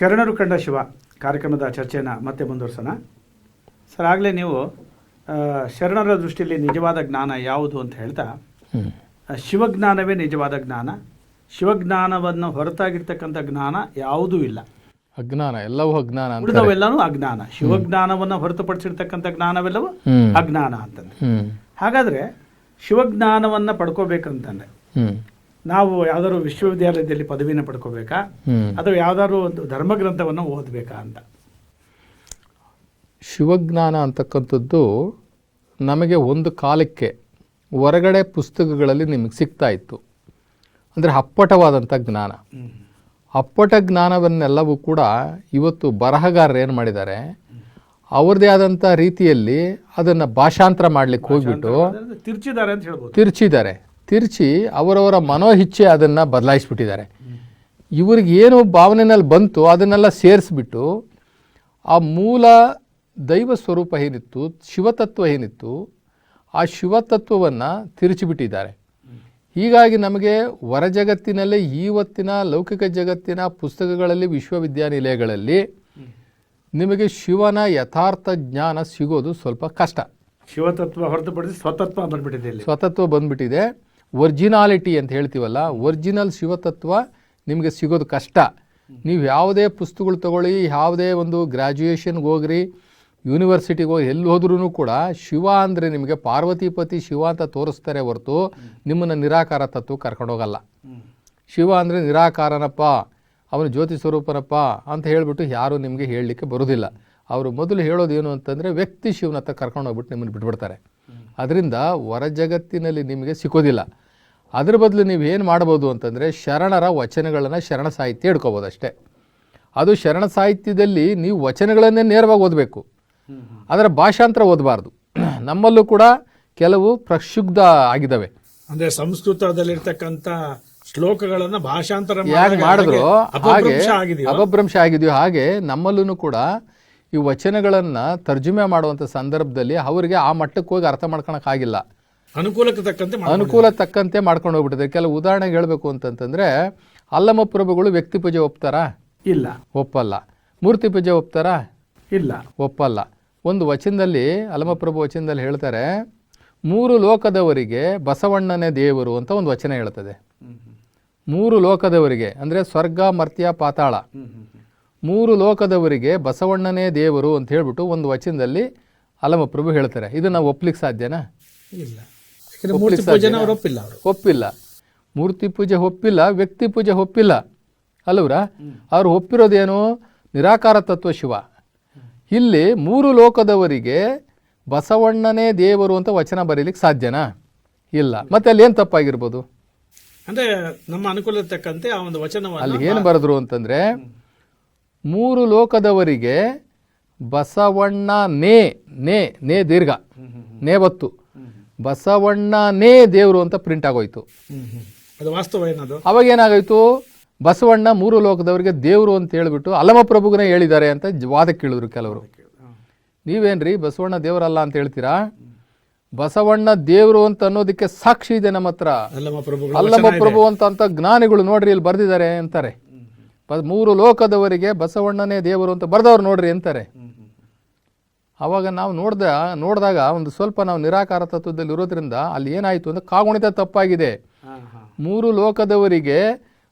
ಶರಣರು ಕಂಡ ಶಿವ ಕಾರ್ಯಕ್ರಮದ ಚರ್ಚೆಯನ್ನು ಮತ್ತೆ ಮುಂದುವರ್ಸೋಣ. ಸರ್ ಆಗಲೇ ನೀವು ಶರಣರ ದೃಷ್ಟಿಯಲ್ಲಿ ನಿಜವಾದ ಜ್ಞಾನ ಯಾವುದು ಅಂತ ಹೇಳ್ತಾ ಶಿವಜ್ಞಾನವೇ ನಿಜವಾದ ಜ್ಞಾನ. ಶಿವಜ್ಞಾನವನ್ನು ಹೊರತಾಗಿರ್ತಕ್ಕಂಥ ಜ್ಞಾನ ಯಾವುದೂ ಇಲ್ಲ. ಅಜ್ಞಾನ ಎಲ್ಲವೂ ಅಜ್ಞಾನ ಅಂತ ಉಳಿದವೆಲ್ಲನೂ ಅಜ್ಞಾನ. ಶಿವಜ್ಞಾನವನ್ನು ಹೊರತುಪಡಿಸಿರ್ತಕ್ಕಂಥ ಜ್ಞಾನವೆಲ್ಲವೂ ಅಜ್ಞಾನ ಅಂತಂದ್ರೆ ಹಾಗಾದ್ರೆ ಶಿವಜ್ಞಾನವನ್ನು ಪಡ್ಕೋಬೇಕಂತಂದ್ರೆ ನಾವು ಯಾವ್ದಾದ್ರು ವಿಶ್ವವಿದ್ಯಾಲಯದಲ್ಲಿ ಪದವಿನ ಪಡ್ಕೋಬೇಕಾ? ಅಥವಾ ಯಾವ್ದಾದ್ರು ಒಂದು ಧರ್ಮಗ್ರಂಥವನ್ನು ಓದಬೇಕಾ ಅಂತ? ಶಿವಜ್ಞಾನ ಅಂತಕ್ಕಂಥದ್ದು ನಮಗೆ ಒಂದು ಕಾಲಕ್ಕೆ ಹೊರಗಡೆ ಪುಸ್ತಕಗಳಲ್ಲಿ ನಿಮಗೆ ಸಿಗ್ತಾ ಇತ್ತು. ಅಂದರೆ ಅಪ್ಪಟವಾದಂಥ ಜ್ಞಾನ. ಅಪ್ಪಟ ಜ್ಞಾನವನ್ನೆಲ್ಲವೂ ಕೂಡ ಇವತ್ತು ಬರಹಗಾರರು ಏನು ಮಾಡಿದ್ದಾರೆ? ಅವ್ರದ್ದೇ ಆದಂಥ ರೀತಿಯಲ್ಲಿ ಅದನ್ನು ಭಾಷಾಂತರ ಮಾಡಲಿಕ್ಕೆ ಹೋಗ್ಬಿಟ್ಟು ತಿರ್ಚಿದ್ದಾರೆ ಅಂತ ಹೇಳ್ಬೋದು. ತಿರ್ಚಿದ್ದಾರೆ. ತಿರ್ಚಿ ಅವರವರ ಮನೋಹಿಚ್ಛೆ ಅದನ್ನು ಬದಲಾಯಿಸ್ಬಿಟ್ಟಿದ್ದಾರೆ. ಇವ್ರಿಗೆ ಏನು ಭಾವನೆನಲ್ಲಿ ಬಂತು ಅದನ್ನೆಲ್ಲ ಸೇರಿಸ್ಬಿಟ್ಟು ಆ ಮೂಲ ದೈವ ಸ್ವರೂಪ ಏನಿತ್ತು ಶಿವತತ್ವ ಏನಿತ್ತು ಆ ಶಿವತತ್ವವನ್ನು ತಿರುಚಿಬಿಟ್ಟಿದ್ದಾರೆ. ಹೀಗಾಗಿ ನಮಗೆ ಹೊರ ಜಗತ್ತಿನಲ್ಲೇ ಇವತ್ತಿನ ಲೌಕಿಕ ಜಗತ್ತಿನ ಪುಸ್ತಕಗಳಲ್ಲಿ ವಿಶ್ವವಿದ್ಯಾನಿಲಯಗಳಲ್ಲಿ ನಿಮಗೆ ಶಿವನ ಯಥಾರ್ಥ ಜ್ಞಾನ ಸಿಗೋದು ಸ್ವಲ್ಪ ಕಷ್ಟ. ಶಿವತತ್ವ ಹೊರತುಪಡಿಸಿ ಸ್ವತತ್ವ ಬಂದ್ಬಿಟ್ಟಿದೆ ಸ್ವತತ್ವ ಬಂದ್ಬಿಟ್ಟಿದೆ. ಒರಿಜಿನಾಲಿಟಿ ಅಂತ ಹೇಳ್ತೀವಲ್ಲ, ಒರ್ಜಿನಲ್ ಶಿವತತ್ವ ನಿಮಗೆ ಸಿಗೋದು ಕಷ್ಟ. ನೀವು ಯಾವುದೇ ಪುಸ್ತಕಗಳು ತಗೊಳ್ಳಿ, ಯಾವುದೇ ಒಂದು ಗ್ರ್ಯಾಜುಯೇಷನ್ಗೆ ಹೋಗ್ರಿ ಯೂನಿವರ್ಸಿಟಿಗೆ ಹೋಗಿ ಎಲ್ಲಿ ಹೋದ್ರೂ ಕೂಡ ಶಿವ ಅಂದರೆ ನಿಮಗೆ ಪಾರ್ವತಿಪತಿ ಶಿವ ಅಂತ ತೋರಿಸ್ತಾರೆ ಹೊರತು ನಿಮ್ಮನ್ನು ನಿರಾಕಾರ ತತ್ವ ಕರ್ಕೊಂಡೋಗಲ್ಲ ಶಿವ ಅಂದರೆ ನಿರಾಕಾರನಪ್ಪ, ಅವನು ಜ್ಯೋತಿ ಸ್ವರೂಪನಪ್ಪ ಅಂತ ಹೇಳಿಬಿಟ್ಟು ಯಾರೂ ನಿಮಗೆ ಹೇಳಲಿಕ್ಕೆ ಬರೋದಿಲ್ಲ. ಅವರು ಮೊದಲು ಹೇಳೋದು ಏನು ಅಂತಂದರೆ ವ್ಯಕ್ತಿ ಶಿವನ ಹತ್ರ ಕರ್ಕೊಂಡು ಹೋಗ್ಬಿಟ್ಟು ನಿಮ್ಮನ್ನು ಬಿಟ್ಬಿಡ್ತಾರೆ. ಅದರಿಂದ ಹೊರ ಜಗತ್ತಿನಲ್ಲಿ ನಿಮಗೆ ಸಿಕ್ಕೋದಿಲ್ಲ ಅದ್ರ ಬದಲು ನೀವು ಏನು ಮಾಡ್ಬೋದು ಅಂತಂದರೆ ಶರಣರ ವಚನಗಳನ್ನು ಶರಣ ಸಾಹಿತ್ಯ ಹಿಡ್ಕೋಬೋದು ಅಷ್ಟೇ. ಅದು ಶರಣ ಸಾಹಿತ್ಯದಲ್ಲಿ ನೀವು ವಚನಗಳನ್ನೇ ನೇರವಾಗಿ ಓದಬೇಕು. ಅದರ ಭಾಷಾಂತರ ಓದಬಾರ್ದು. ನಮ್ಮಲ್ಲೂ ಕೂಡ ಕೆಲವು ಪ್ರಕ್ಷುಬ್ಧ ಆಗಿದ್ದಾವೆ. ಅಂದ್ರೆ ಸಂಸ್ಕೃತದಲ್ಲಿರ್ತಕ್ಕಂಥ ಶ್ಲೋಕಗಳನ್ನು ಭಾಷಾಂತರ ಯಾಕೆ ಮಾಡಿದ್ರು? ಹಾಗೆ ಅಪಭ್ರಂಶ ಆಗಿದೆಯೋ ಹಾಗೆ ನಮ್ಮಲ್ಲೂ ಕೂಡ ಈ ವಚನಗಳನ್ನು ತರ್ಜುಮೆ ಮಾಡುವಂಥ ಸಂದರ್ಭದಲ್ಲಿ ಅವರಿಗೆ ಆ ಮಟ್ಟಕ್ಕೆ ಹೋಗಿ ಅರ್ಥ ಮಾಡ್ಕೊಳಕ್ಕಾಗಿಲ್ಲ ಅನುಕೂಲಕ್ಕೆ ತಕ್ಕಂತೆ ಅನುಕೂಲ ತಕ್ಕಂತೆ ಮಾಡ್ಕೊಂಡು ಹೋಗ್ಬಿಟ್ಟಿದೆ. ಕೆಲವು ಉದಾಹರಣೆ ಹೇಳಬೇಕು ಅಂತಂತಂದರೆ ಅಲ್ಲಮ ಪ್ರಭುಗಳು ವ್ಯಕ್ತಿ ಪೂಜೆ ಒಪ್ತಾರಾ? ಇಲ್ಲ. ಒಪ್ಪಲ್ಲ. ಮೂರ್ತಿ ಪೂಜೆ ಒಪ್ತಾರಾ? ಇಲ್ಲ. ಒಪ್ಪಲ್ಲ. ಒಂದು ವಚನದಲ್ಲಿ ಅಲಮಪ್ರಭು ವಚನದಲ್ಲಿ ಹೇಳ್ತಾರೆ ಮೂರು ಲೋಕದವರಿಗೆ ಬಸವಣ್ಣನೇ ದೇವರು ಅಂತ ಒಂದು ವಚನ ಹೇಳ್ತದೆ. ಮೂರು ಲೋಕದವರಿಗೆ ಅಂದರೆ ಸ್ವರ್ಗ ಮರ್ತ್ಯ ಪಾತಾಳ. ಮೂರು ಲೋಕದವರಿಗೆ ಬಸವಣ್ಣನೇ ದೇವರು ಅಂತ ಹೇಳ್ಬಿಟ್ಟು ಒಂದು ವಚನದಲ್ಲಿ ಅಲಮಪ್ರಭು ಹೇಳ್ತಾರೆ. ಇದನ್ನ ಒಪ್ಲಿಕ್ಕೆ ಸಾಧ್ಯನಾ? ಇಲ್ಲ. ಮೂರ್ತಿ ಪೂಜೆನ ಅವ್ರು ಒಪ್ಪಿಲ್ಲ ಅವರು. ಒಪ್ಪಿಲ್ಲ. ಮೂರ್ತಿ ಪೂಜೆ ಒಪ್ಪಿಲ್ಲ ವ್ಯಕ್ತಿ ಪೂಜೆ ಒಪ್ಪಿಲ್ಲ. ಅಲ್ಲವ್ರ ಅವ್ರು ಒಪ್ಪಿರೋದೇನು? ನಿರಾಕಾರ ತತ್ವ ಶಿವ. ಇಲ್ಲಿ ಮೂರು ಲೋಕದವರಿಗೆ ಬಸವಣ್ಣನೇ ದೇವರು ಅಂತ ವಚನ ಬರೀಲಿಕ್ಕೆ ಸಾಧ್ಯನಾ? ಇಲ್ಲ. ಮತ್ತೆ ಅಲ್ಲಿ ಏನು ತಪ್ಪಾಗಿರ್ಬೋದು? ಅಂದ್ರೆ ನಮ್ಮ ತಕ್ಕಂತೆ ಆ ಒಂದು ವಚನ ಅಲ್ಲಿ ಏನು ಬರೆದ್ರು ಅಂತಂದ್ರೆ ಮೂರು ಲೋಕದವರಿಗೆ ಬಸವಣ್ಣ ನೇ ನೇ ನೇ ದೀರ್ಘ ನೇವತ್ತು ಬಸವಣ್ಣನೇ ದೇವರು ಅಂತ ಪ್ರಿಂಟ್ ಆಗೋಯ್ತು. ಹ್ಮ್, ಹ್ಮ್. ಅದು ವಾಸ್ತವ ಏನದು? ಅವಾಗ ಏನಾಗೋಯ್ತು? ಬಸವಣ್ಣ ಮೂರು ಲೋಕದವರಿಗೆ ದೇವರು ಅಂತ ಹೇಳ್ಬಿಟ್ಟು ಅಲ್ಲಮಪ್ರಭುಗನೇ ಹೇಳಿದ್ದಾರೆ ಅಂತ ವಾದ ವಾದಕ್ಕೆ ಕೇಳಿದ್ರು ಕೆಲವರು ನೀವೇನ್ರಿ ಬಸವಣ್ಣ ದೇವರಲ್ಲ ಅಂತ ಹೇಳ್ತೀರಾ? ಬಸವಣ್ಣ ದೇವರು ಅಂತ ಅನ್ನೋದಕ್ಕೆ ಸಾಕ್ಷಿ ಇದೆ ನಮ್ಮ ಹತ್ರ. ಅಲ್ಲಮ ಪ್ರಭು ಅಂತ ಅಂತ ಜ್ಞಾನಿಗಳು ನೋಡ್ರಿ ಇಲ್ಲಿ ಬರ್ದಿದ್ದಾರೆ ಅಂತಾರೆ. ಮೂರು ಲೋಕದವರಿಗೆ ಬಸವಣ್ಣನೇ ದೇವರು ಅಂತ ಬರ್ದವ್ರು ನೋಡ್ರಿ ಅಂತಾರೆ. ಅವಾಗ ನಾವು ನೋಡ್ದ ನೋಡಿದಾಗ ಒಂದು ಸ್ವಲ್ಪ ನಾವು ನಿರಾಕಾರ ತತ್ವದಲ್ಲಿ ಇರೋದ್ರಿಂದ ಅಲ್ಲಿ ಏನಾಯಿತು ಅಂದರೆ ಕಾಗುಣಿತ ತಪ್ಪಾಗಿದೆ. ಮೂರು ಲೋಕದವರಿಗೆ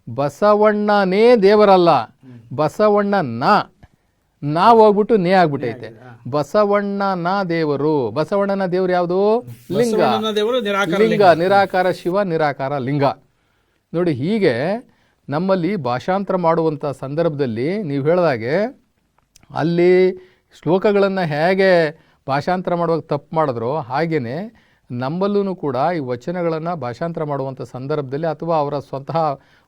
ಬಸವಣ್ಣನೇ ದೇವರಲ್ಲ. ಬಸವಣ್ಣನ. ನಾವು ಹೋಗ್ಬಿಟ್ಟು ನೇ ಆಗ್ಬಿಟ್ಟೈತೆ ಬಸವಣ್ಣನ ದೇವರು. ಬಸವಣ್ಣನ ದೇವರು ಯಾವುದು? ಲಿಂಗ. ಲಿಂಗ ನಿರಾಕಾರ ಶಿವ ನಿರಾಕಾರ ಲಿಂಗ. ನೋಡಿ ಹೀಗೆ ನಮ್ಮಲ್ಲಿ ಭಾಷಾಂತರ ಮಾಡುವಂಥ ಸಂದರ್ಭದಲ್ಲಿ ನೀವು ಹೇಳಿದಾಗೆ ಅಲ್ಲಿ ಶ್ಲೋಕಗಳನ್ನು ಹೇಗೆ ಭಾಷಾಂತರ ಮಾಡುವಾಗ ತಪ್ಪು ಮಾಡಿದ್ರೋ ಹಾಗೆಯೇ ನಮ್ಮಲ್ಲೂ ಕೂಡ ಈ ವಚನಗಳನ್ನು ಭಾಷಾಂತರ ಮಾಡುವಂಥ ಸಂದರ್ಭದಲ್ಲಿ ಅಥವಾ ಅವರ ಸ್ವತಃ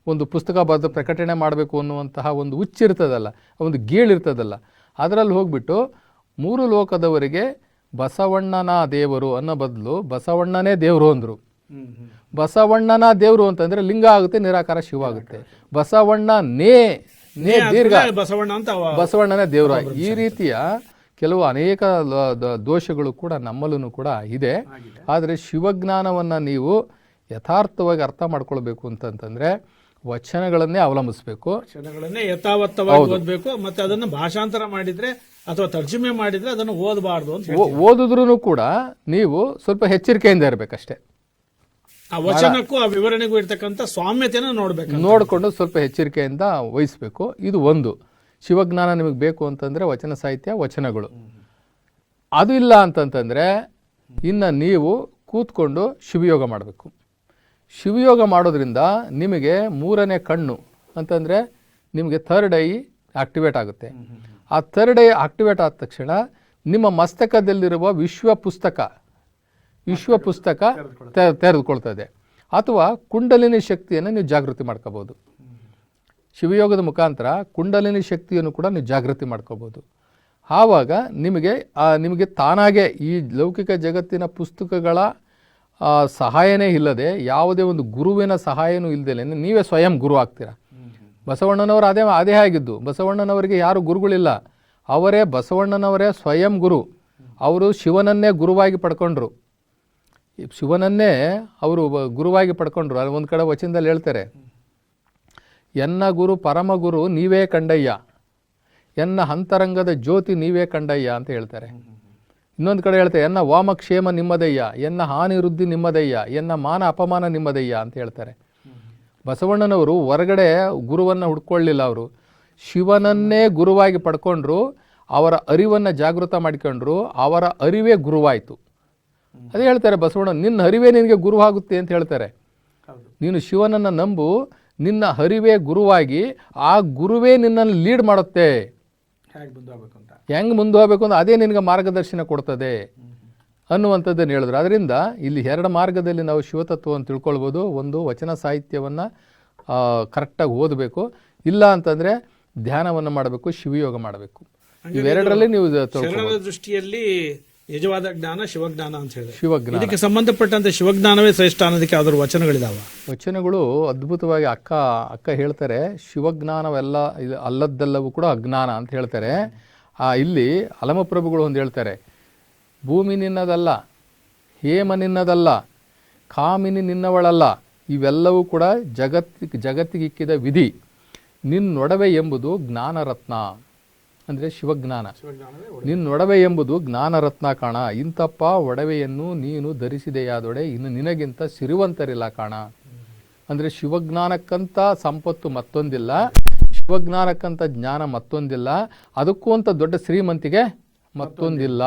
ಒಂದು ಪುಸ್ತಕ ಬರೆದು ಪ್ರಕಟಣೆ ಮಾಡಬೇಕು ಅನ್ನುವಂತಹ ಒಂದು ಹುಚ್ಚಿರ್ತದಲ್ಲ ಒಂದು ಗೀಳಿರ್ತದಲ್ಲ ಅದರಲ್ಲಿ ಹೋಗ್ಬಿಟ್ಟು ಮೂರು ಲೋಕದವರಿಗೆ ಬಸವಣ್ಣನ ದೇವರು ಅನ್ನೋ ಬದಲು ಬಸವಣ್ಣನೇ ದೇವರು ಅಂದರು. ಬಸವಣ್ಣನ ದೇವರು ಅಂತಂದರೆ ಲಿಂಗ ಆಗುತ್ತೆ ನಿರಾಕಾರ ಶಿವ ಆಗುತ್ತೆ. ಬಸವಣ್ಣ ನೇ ನೇ ದೀರ್ಘ. ಬಸವಣ್ಣ ಅಂತ ಬಸವಣ್ಣನೇ ದೇವರಾಯ ಈ ರೀತಿಯ ಕೆಲವು ಅನೇಕ ದೋಷಗಳು ಕೂಡ ನಮ್ಮಲ್ಲೂ ಕೂಡ ಇದೆ. ಆದರೆ ಶಿವಜ್ಞಾನವನ್ನು ನೀವು ಯಥಾರ್ಥವಾಗಿ ಅರ್ಥ ಮಾಡ್ಕೊಳ್ಬೇಕು ಅಂತಂತಂದ್ರೆ ವಚನಗಳನ್ನೇ ಅವಲಂಬಿಸಬೇಕು. ವಚನಗಳನ್ನೇ ಯಥಾವತ್ತವಾಗಿ ಓದಬೇಕು ಮತ್ತೆ ಅದನ್ನು ಭಾಷಾಂತರ ಮಾಡಿದ್ರೆ ಅಥವಾ ತರ್ಜುಮೆ ಮಾಡಿದ್ರೆ ಅದನ್ನು ಓದಬಾರ್ದು ಅಂತ. ಓದಿದ್ರೂ ಕೂಡ ನೀವು ಸ್ವಲ್ಪ ಎಚ್ಚರಿಕೆಯಿಂದ ಇರಬೇಕಷ್ಟೇ. ಆ ವಚನಕ್ಕೂ ಆ ವಿವರಣೆಗೂ ಇರ್ತಕ್ಕಂಥ ಸ್ವಾಮ್ಯತೆನ ನೋಡ್ಬೇಕು ನೋಡಿಕೊಂಡು ಸ್ವಲ್ಪ ಎಚ್ಚರಿಕೆಯಿಂದ ವಹಿಸಬೇಕು. ಇದು ಒಂದು. ಶಿವಜ್ಞಾನ ನಿಮಗೆ ಬೇಕು ಅಂತಂದರೆ ವಚನ ಸಾಹಿತ್ಯ ವಚನಗಳು. ಅದು ಇಲ್ಲ ಅಂತಂತಂದರೆ ಇನ್ನು ನೀವು ಕೂತ್ಕೊಂಡು ಶಿವಯೋಗ ಮಾಡಬೇಕು. ಶಿವಯೋಗ ಮಾಡೋದ್ರಿಂದ ನಿಮಗೆ ಮೂರನೇ ಕಣ್ಣು ಅಂತಂದರೆ ನಿಮಗೆ ಥರ್ಡ್ ಐ ಆಕ್ಟಿವೇಟ್ ಆಗುತ್ತೆ. ಆ ಥರ್ಡ್ ಐ ಆಕ್ಟಿವೇಟ್ ಆದ ತಕ್ಷಣ ನಿಮ್ಮ ಮಸ್ತಕದಲ್ಲಿರುವ ವಿಶ್ವ ಪುಸ್ತಕ ವಿಶ್ವ ಪುಸ್ತಕ ತೆರೆದುಕೊಳ್ತದೆ. ಅಥವಾ ಕುಂಡಲಿನಿ ಶಕ್ತಿಯನ್ನು ನೀವು ಜಾಗೃತಿ ಮಾಡ್ಕೋಬೋದು. ಶಿವಯೋಗದ ಮುಖಾಂತರ ಕುಂಡಲಿನಿ ಶಕ್ತಿಯನ್ನು ಕೂಡ ನೀವು ಜಾಗೃತಿ ಮಾಡ್ಕೋಬೋದು. ಆವಾಗ ನಿಮಗೆ ನಿಮಗೆ ತಾನಾಗೆ ಈ ಲೌಕಿಕ ಜಗತ್ತಿನ ಪುಸ್ತಕಗಳ ಸಹಾಯನೇ ಇಲ್ಲದೆ ಯಾವುದೇ ಒಂದು ಗುರುವಿನ ಸಹಾಯನೂ ಇಲ್ಲದೆ ನೀವೇ ಸ್ವಯಂ ಗುರು ಆಗ್ತೀರಾ. ಬಸವಣ್ಣನವರು ಅದೇ ಅದೇ ಆಗಿದ್ದು. ಬಸವಣ್ಣನವರಿಗೆ ಯಾರು ಗುರುಗಳಿಲ್ಲ. ಅವರೇ ಬಸವಣ್ಣನವರೇ ಸ್ವಯಂ ಗುರು. ಅವರು ಶಿವನನ್ನೇ ಗುರುವಾಗಿ ಪಡ್ಕೊಂಡ್ರು. ಶಿವನನ್ನೇ ಅವರು ಗುರುವಾಗಿ ಪಡ್ಕೊಂಡ್ರು. ಅಲ್ಲಿ ಒಂದು ಕಡೆ ವಚನದಲ್ಲಿ ಹೇಳ್ತಾರೆ, ಎನ್ನ ಗುರು ಪರಮ ಗುರು ನೀವೇ ಕಂಡಯ್ಯ. ಎನ್ನ ಅಂತರಂಗದ ಜ್ಯೋತಿ ನೀವೇ ಕಂಡಯ್ಯ ಅಂತ ಹೇಳ್ತಾರೆ. ಇನ್ನೊಂದು ಕಡೆ ಹೇಳ್ತಾರೆ, ಎನ್ನ ವಾಮಕ್ಷೇಮ ನಿಮ್ಮದಯ್ಯ. ಎನ್ನ ಹಾನಿ ವೃದ್ಧಿ ನಿಮ್ಮದಯ್ಯ. ಎನ್ನ ಮಾನ ಅಪಮಾನ ನಿಮ್ಮದಯ್ಯ ಅಂತ ಹೇಳ್ತಾರೆ. ಬಸವಣ್ಣನವರು ಹೊರಗಡೆ ಗುರುವನ್ನು ಹುಡ್ಕೊಳ್ಳಿಲ್ಲ ಅವರು. ಶಿವನನ್ನೇ ಗುರುವಾಗಿ ಪಡ್ಕೊಂಡ್ರು, ಅವರ ಅರಿವನ್ನು ಜಾಗೃತ ಮಾಡಿಕೊಂಡ್ರು, ಅವರ ಅರಿವೇ ಗುರುವಾಯಿತು. ಅದೇ ಹೇಳ್ತಾರೆ ಬಸವಣ್ಣ ನಿನ್ನ ಹರಿವೇ ನಿನಗೆ ಗುರುವಾಗುತ್ತೆ ಅಂತ ಹೇಳ್ತಾರೆ. ನೀನು ಶಿವನನ್ನು ನಂಬು ನಿನ್ನ ಹರಿವೇ ಗುರುವಾಗಿ ಆ ಗುರುವೇ ನಿನ್ನನ್ನು ಲೀಡ್ ಮಾಡುತ್ತೆ. ಹೇಗೆ ಮುಂದೆ ಹೋಗಬೇಕು ಅಂತ ಅದೇ ನಿನಗೆ ಮಾರ್ಗದರ್ಶನ ಕೊಡ್ತದೆ ಅನ್ನುವಂಥದ್ದನ್ನು ಹೇಳಿದ್ರು. ಅದರಿಂದ ಇಲ್ಲಿ ಎರಡು ಮಾರ್ಗದಲ್ಲಿ ನಾವು ಶಿವತತ್ವವನ್ನು ತಿಳ್ಕೊಳ್ಬೋದು. ಒಂದು ವಚನ ಸಾಹಿತ್ಯವನ್ನು ಕರೆಕ್ಟಾಗಿ ಓದಬೇಕು. ಇಲ್ಲ ಅಂತಂದರೆ ಧ್ಯಾನವನ್ನು ಮಾಡಬೇಕು ಶಿವಯೋಗ ಮಾಡಬೇಕು. ಇವೆರಡರಲ್ಲಿ ನೀವು ದೃಷ್ಟಿಯಲ್ಲಿ ನಿಜವಾದ ಜ್ಞಾನ ಶಿವಜ್ಞಾನ ಅಂತ ಹೇಳಿದ್ರೆ. ಶಿವಜ್ಞಾನ. ಇದಕ್ಕೆ ಸಂಬಂಧಪಟ್ಟಂತೆ ಶಿವಜ್ಞಾನವೇ ಶ್ರೇಷ್ಠ ಅನ್ನೋದಕ್ಕೆ ಯಾವ್ದಾದ್ರು ವಚನಗಳಿದಾವ? ವಚನಗಳು ಅದ್ಭುತವಾಗಿ ಅಕ್ಕ ಅಕ್ಕ ಹೇಳ್ತಾರೆ ಶಿವಜ್ಞಾನವೆಲ್ಲ ಇದು ಅಲ್ಲದ್ದೆಲ್ಲವೂ ಕೂಡ ಅಜ್ಞಾನ ಅಂತ ಹೇಳ್ತಾರೆ. ಆ ಇಲ್ಲಿ ಅಲಮಪ್ರಭುಗಳು ಒಂದು ಹೇಳ್ತಾರೆ ಭೂಮಿ ನಿನ್ನದಲ್ಲ ಹೇಮ ನಿನ್ನದಲ್ಲ ಕಾಮಿನಿ ನಿನ್ನವಳಲ್ಲ ಇವೆಲ್ಲವೂ ಕೂಡ ಜಗತ್ತಿಗೆ ಜಗತ್ತಿಗಿಕ್ಕಿದ ವಿಧಿ. ನಿನ್ನೊಡವೆ ಎಂಬುದು ಜ್ಞಾನರತ್ನ. ಅಂದರೆ ಶಿವಜ್ಞಾನ. ನಿನ್ನ ನಿನ್ನೊಡವೆ ಎಂಬುದು ಜ್ಞಾನರತ್ನ ಕಾಣ. ಇಂತಪ್ಪ ಒಡವೆಯನ್ನು ನೀನು ಧರಿಸಿದೆಯಾದೊಡೆ ಇನ್ನು ನಿನಗಿಂತ ಸಿರಿವಂತರಿಲ್ಲ ಕಾಣ. ಅಂದರೆ ಶಿವಜ್ಞಾನಕ್ಕಂತ ಸಂಪತ್ತು ಮತ್ತೊಂದಿಲ್ಲ. ಶಿವಜ್ಞಾನಕ್ಕಂತ ಜ್ಞಾನ ಮತ್ತೊಂದಿಲ್ಲ. ಅದಕ್ಕೂ ಅಂತ ದೊಡ್ಡ ಶ್ರೀಮಂತಿಗೆ ಮತ್ತೊಂದಿಲ್ಲ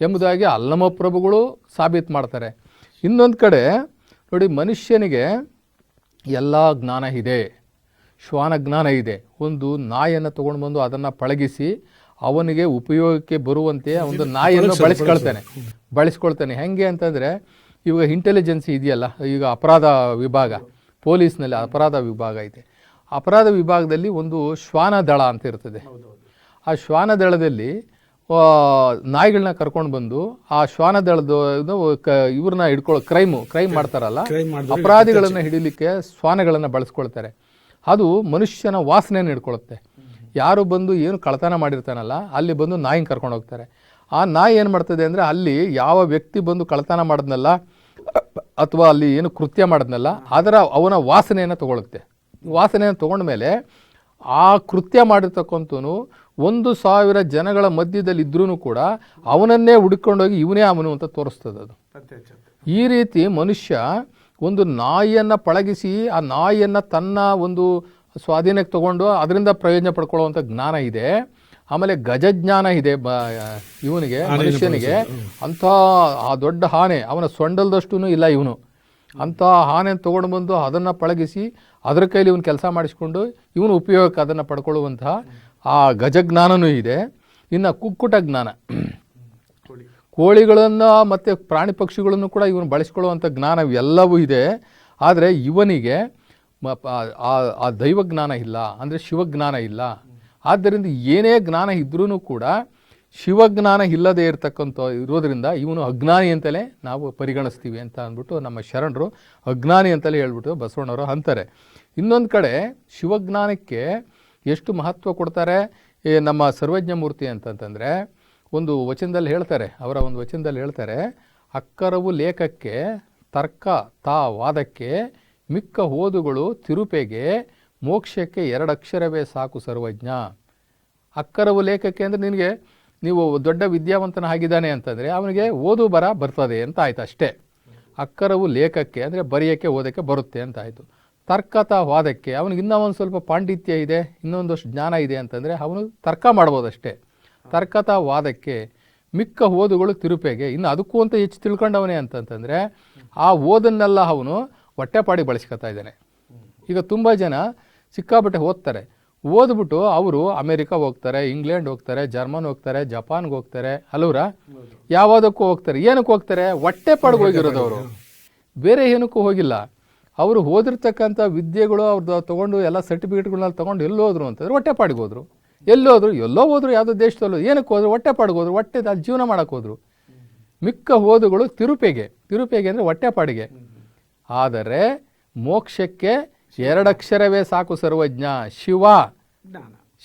ಎಂಬುದಾಗಿ ಅಲ್ಲಮ ಪ್ರಭುಗಳು ಸಾಬೀತು ಮಾಡ್ತಾರೆ. ಇನ್ನೊಂದು ಕಡೆ ನೋಡಿ ಮನುಷ್ಯನಿಗೆ ಎಲ್ಲ ಜ್ಞಾನ ಇದೆ. ಶ್ವಾನ ಜ್ಞಾನ ಇದೆ. ಒಂದು ನಾಯನ್ನು ತೊಗೊಂಡು ಬಂದು ಅದನ್ನು ಪಳಗಿಸಿ ಅವನಿಗೆ ಉಪಯೋಗಕ್ಕೆ ಬರುವಂತೆ ಒಂದು ನಾಯಿಯನ್ನು ಬಳಸ್ಕೊಳ್ತಾನೆ. ಬಳಸ್ಕೊಳ್ತಾನೆ. ಹೆಂಗೆ ಅಂತಂದರೆ ಇವಾಗ ಇಂಟೆಲಿಜೆನ್ಸಿ ಇದೆಯಲ್ಲ ಈಗ ಅಪರಾಧ ವಿಭಾಗ ಪೊಲೀಸ್ನಲ್ಲಿ ಅಪರಾಧ ವಿಭಾಗ ಇದೆ. ಅಪರಾಧ ವಿಭಾಗದಲ್ಲಿ ಒಂದು ಶ್ವಾನ ದಳ ಅಂತ ಇರ್ತದೆ. ಆ ಶ್ವಾನ ದಳದಲ್ಲಿ ನಾಯಿಗಳನ್ನ ಕರ್ಕೊಂಡು ಬಂದು ಆ ಶ್ವಾನ ದಳದ ಇವ್ರನ್ನ ಹಿಡ್ಕೊಳ್ಳೋ ಕ್ರೈಮು ಕ್ರೈಮ್ ಮಾಡ್ತಾರಲ್ಲ ಅಪರಾಧಿಗಳನ್ನು ಹಿಡಿಲಿಕ್ಕೆ ಶ್ವಾನಗಳನ್ನು ಬಳಸ್ಕೊಳ್ತಾರೆ. ಅದು ಮನುಷ್ಯನ ವಾಸನೆಯನ್ನು ಹಿಡ್ಕೊಳ್ಳುತ್ತೆ. ಯಾರು ಬಂದು ಏನು ಕಳತನ ಮಾಡಿರ್ತಾನಲ್ಲ ಅಲ್ಲಿ ಬಂದು ನಾಯಿನ ಕರ್ಕೊಂಡು ಹೋಗ್ತಾರೆ. ಆ ನಾಯಿ ಏನು ಮಾಡ್ತದೆ ಅಂದರೆ ಅಲ್ಲಿ ಯಾವ ವ್ಯಕ್ತಿ ಬಂದು ಕಳತನ ಮಾಡಿದ್ನಲ್ಲ ಅಥವಾ ಅಲ್ಲಿ ಏನು ಕೃತ್ಯ ಮಾಡಿದ್ನಲ್ಲ ಅದರ ಅವನ ವಾಸನೆಯನ್ನು ತಗೊಳುತ್ತೆ ವಾಸನೆಯನ್ನು ತಗೊಂಡ್ಮೇಲೆ ಆ ಕೃತ್ಯ ಮಾಡಿರ್ತಕ್ಕಂಥನು ಒಂದು ಸಾವಿರ ಜನಗಳ ಮಧ್ಯದಲ್ಲಿ ಇದ್ರೂ ಕೂಡ ಅವನನ್ನೇ ಹುಡ್ಕೊಂಡೋಗಿ ಇವನೇ ಅವನು ಅಂತ ತೋರಿಸ್ತದೆ ಅದು. ಈ ರೀತಿ ಮನುಷ್ಯ ಒಂದು ನಾಯಿಯನ್ನು ಪಳಗಿಸಿ ಆ ನಾಯಿಯನ್ನು ತನ್ನ ಒಂದು ಸ್ವಾಧೀನಕ್ಕೆ ತಗೊಂಡು ಅದರಿಂದ ಪ್ರಯೋಜನ ಪಡ್ಕೊಳ್ಳುವಂಥ ಜ್ಞಾನ ಇದೆ. ಆಮೇಲೆ ಗಜಜ್ಞಾನ ಇದೆ ಬ ಇವನಿಗೆ ಮನುಷ್ಯನಿಗೆ. ಅಂಥ ಆ ದೊಡ್ಡ ಹಾನೆ ಅವನ ಸೊಂಡಲ್ದಷ್ಟು ಇಲ್ಲ ಇವನು. ಅಂಥ ಹಾನೆ ತೊಗೊಂಡು ಬಂದು ಅದನ್ನು ಪಳಗಿಸಿ ಅದರ ಕೈಲಿ ಇವನು ಕೆಲಸ ಮಾಡಿಸ್ಕೊಂಡು ಇವನು ಉಪಯೋಗಕ್ಕೆ ಅದನ್ನು ಪಡ್ಕೊಳ್ಳುವಂತಹ ಆ ಗಜಜ್ಞಾನನೂ ಇದೆ. ಇನ್ನು ಕುಕ್ಕುಟ ಜ್ಞಾನ. ಕೋಳಿಗಳನ್ನು ಮತ್ತು ಪ್ರಾಣಿ ಪಕ್ಷಿಗಳನ್ನು ಕೂಡ ಇವನು ಬಳಸ್ಕೊಳ್ಳುವಂಥ ಜ್ಞಾನ ಎಲ್ಲವೂ ಇದೆ. ಆದರೆ ಇವನಿಗೆ ಆ ದೈವ ದೈವಜ್ಞಾನ ಇಲ್ಲ, ಅಂದರೆ ಶಿವಜ್ಞಾನ ಇಲ್ಲ. ಆದ್ದರಿಂದ ಏನೇ ಜ್ಞಾನ ಇದ್ರೂ ಕೂಡ ಶಿವಜ್ಞಾನ ಇಲ್ಲದೇ ಇರತಕ್ಕಂಥ ಇರೋದರಿಂದ ಇವನು ಅಜ್ಞಾನಿ ಅಂತಲೇ ನಾವು ಪರಿಗಣಿಸ್ತೀವಿ ಅಂತ ಅಂದ್ಬಿಟ್ಟು ನಮ್ಮ ಶರಣರು ಅಜ್ಞಾನಿ ಅಂತಲೇ ಹೇಳ್ಬಿಟ್ಟು ಬಸವಣ್ಣವರು ಅಂತಾರೆ. ಇನ್ನೊಂದು ಕಡೆ ಶಿವಜ್ಞಾನಕ್ಕೆ ಎಷ್ಟು ಮಹತ್ವ ಕೊಡ್ತಾರೆ ನಮ್ಮ ಸರ್ವಜ್ಞ ಮೂರ್ತಿ ಅಂತಂತಂದರೆ ಒಂದು ವಚನದಲ್ಲಿ ಹೇಳ್ತಾರೆ, ಅವರ ಒಂದು ವಚನದಲ್ಲಿ ಹೇಳ್ತಾರೆ, ಅಕ್ಕರವು ಲೇಖಕ್ಕೆ, ತರ್ಕ ತಾ ವಾದಕ್ಕೆ, ಮಿಕ್ಕ ಓದುಗಳು ತಿರುಪೆಗೆ, ಮೋಕ್ಷಕ್ಕೆ ಎರಡು ಅಕ್ಷರವೇ ಸಾಕು ಸರ್ವಜ್ಞ. ಅಕ್ಕರವು ಲೇಖಕ್ಕೆ ಅಂದರೆ ನಿನಗೆ, ನೀವು ದೊಡ್ಡ ವಿದ್ಯಾವಂತನ ಆಗಿದ್ದಾನೆ ಅಂತಂದರೆ ಅವನಿಗೆ ಓದು ಬರ ಬರ್ತದೆ ಅಂತ ಆಯ್ತು ಅಷ್ಟೇ. ಅಕ್ಕರವು ಲೇಖಕ್ಕೆ ಅಂದರೆ ಬರೆಯೋಕ್ಕೆ, ಓದೋಕ್ಕೆ ಬರುತ್ತೆ ಅಂತ ಆಯಿತು. ತರ್ಕತ ವಾದಕ್ಕೆ, ಅವನಿಗೆ ಇನ್ನೂ ಒಂದು ಸ್ವಲ್ಪ ಪಾಂಡಿತ್ಯ ಇದೆ, ಇನ್ನೊಂದಷ್ಟು ಜ್ಞಾನ ಇದೆ ಅಂತಂದರೆ ಅವನು ತರ್ಕ ಮಾಡ್ಬೋದಷ್ಟೇ ತರ್ಕತ ವಾದಕ್ಕೆ ಮಿಕ್ಕ ಓದುಗಳು ತಿರುಪೆಗೆ. ಇನ್ನು ಅದಕ್ಕೂ ಅಂತ ಹೆಚ್ಚು ತಿಳ್ಕೊಂಡವನೇ ಅಂತಂತಂದರೆ ಆ ಓದನ್ನೆಲ್ಲ ಅವನು ಹೊಟ್ಟೆಪಾಡಿ ಬಳಸ್ಕೊತಾ ಇದ್ದಾನೆ. ಈಗ ತುಂಬ ಜನ ಸಿಕ್ಕಾಪಟ್ಟೆ ಓದ್ತಾರೆ ಓದ್ಬಿಟ್ಟು ಅವರು ಅಮೇರಿಕಾ ಹೋಗ್ತಾರೆ, ಇಂಗ್ಲೆಂಡ್ ಹೋಗ್ತಾರೆ, ಜರ್ಮನ್ ಹೋಗ್ತಾರೆ, ಜಪಾನ್ಗೆ ಹೋಗ್ತಾರೆ. ಹಲವರ ಯಾವುದಕ್ಕೂ ಹೋಗ್ತಾರೆ. ಏನಕ್ಕೆ ಹೋಗ್ತಾರೆ? ಹೊಟ್ಟೆ ಪಾಡ್ಗೆ ಹೋಗಿರೋದು ಅವರು. ಬೇರೆ ಏನಕ್ಕೂ ಹೋಗಿಲ್ಲ. ಅವರು ಓದಿರ್ತಕ್ಕಂಥ ವಿದ್ಯೆಗಳು ಅವ್ರದ್ದು ತೊಗೊಂಡು ಎಲ್ಲ ಸರ್ಟಿಫಿಕೇಟ್ಗಳನ್ನ ತೊಗೊಂಡು ಎಲ್ಲೋದ್ರು ಅಂತಂದ್ರೆ ಹೊಟ್ಟೆ ಪಾಡಿಗೆ ಹೋದ್ರು. ಎಲ್ಲಿ ಹೋದ್ರು ಎಲ್ಲೋ ಹೋದ್ರು ಯಾವುದೋ ದೇಶದಲ್ಲೂ ಏನಕ್ಕೆ ಹೋದ್ರು ಹೊಟ್ಟೆ ಪಾಡಿಗೆ ಹೋದ್ರು ಹೊಟ್ಟೆ ಅಲ್ಲಿ ಜೀವನ ಮಾಡಕ್ಕೆ ಹೋದ್ರು. ಮಿಕ್ಕ ಓದುಗಳು ತಿರುಪೆಗೆ ತಿರುಪೆಗೆ ಅಂದರೆ ಹೊಟ್ಟೆಪಾಡಿಗೆ ಆದರೆ ಮೋಕ್ಷಕ್ಕೆ ಎರಡಕ್ಷರವೇ ಸಾಕು ಸರ್ವಜ್ಞ ಶಿವ.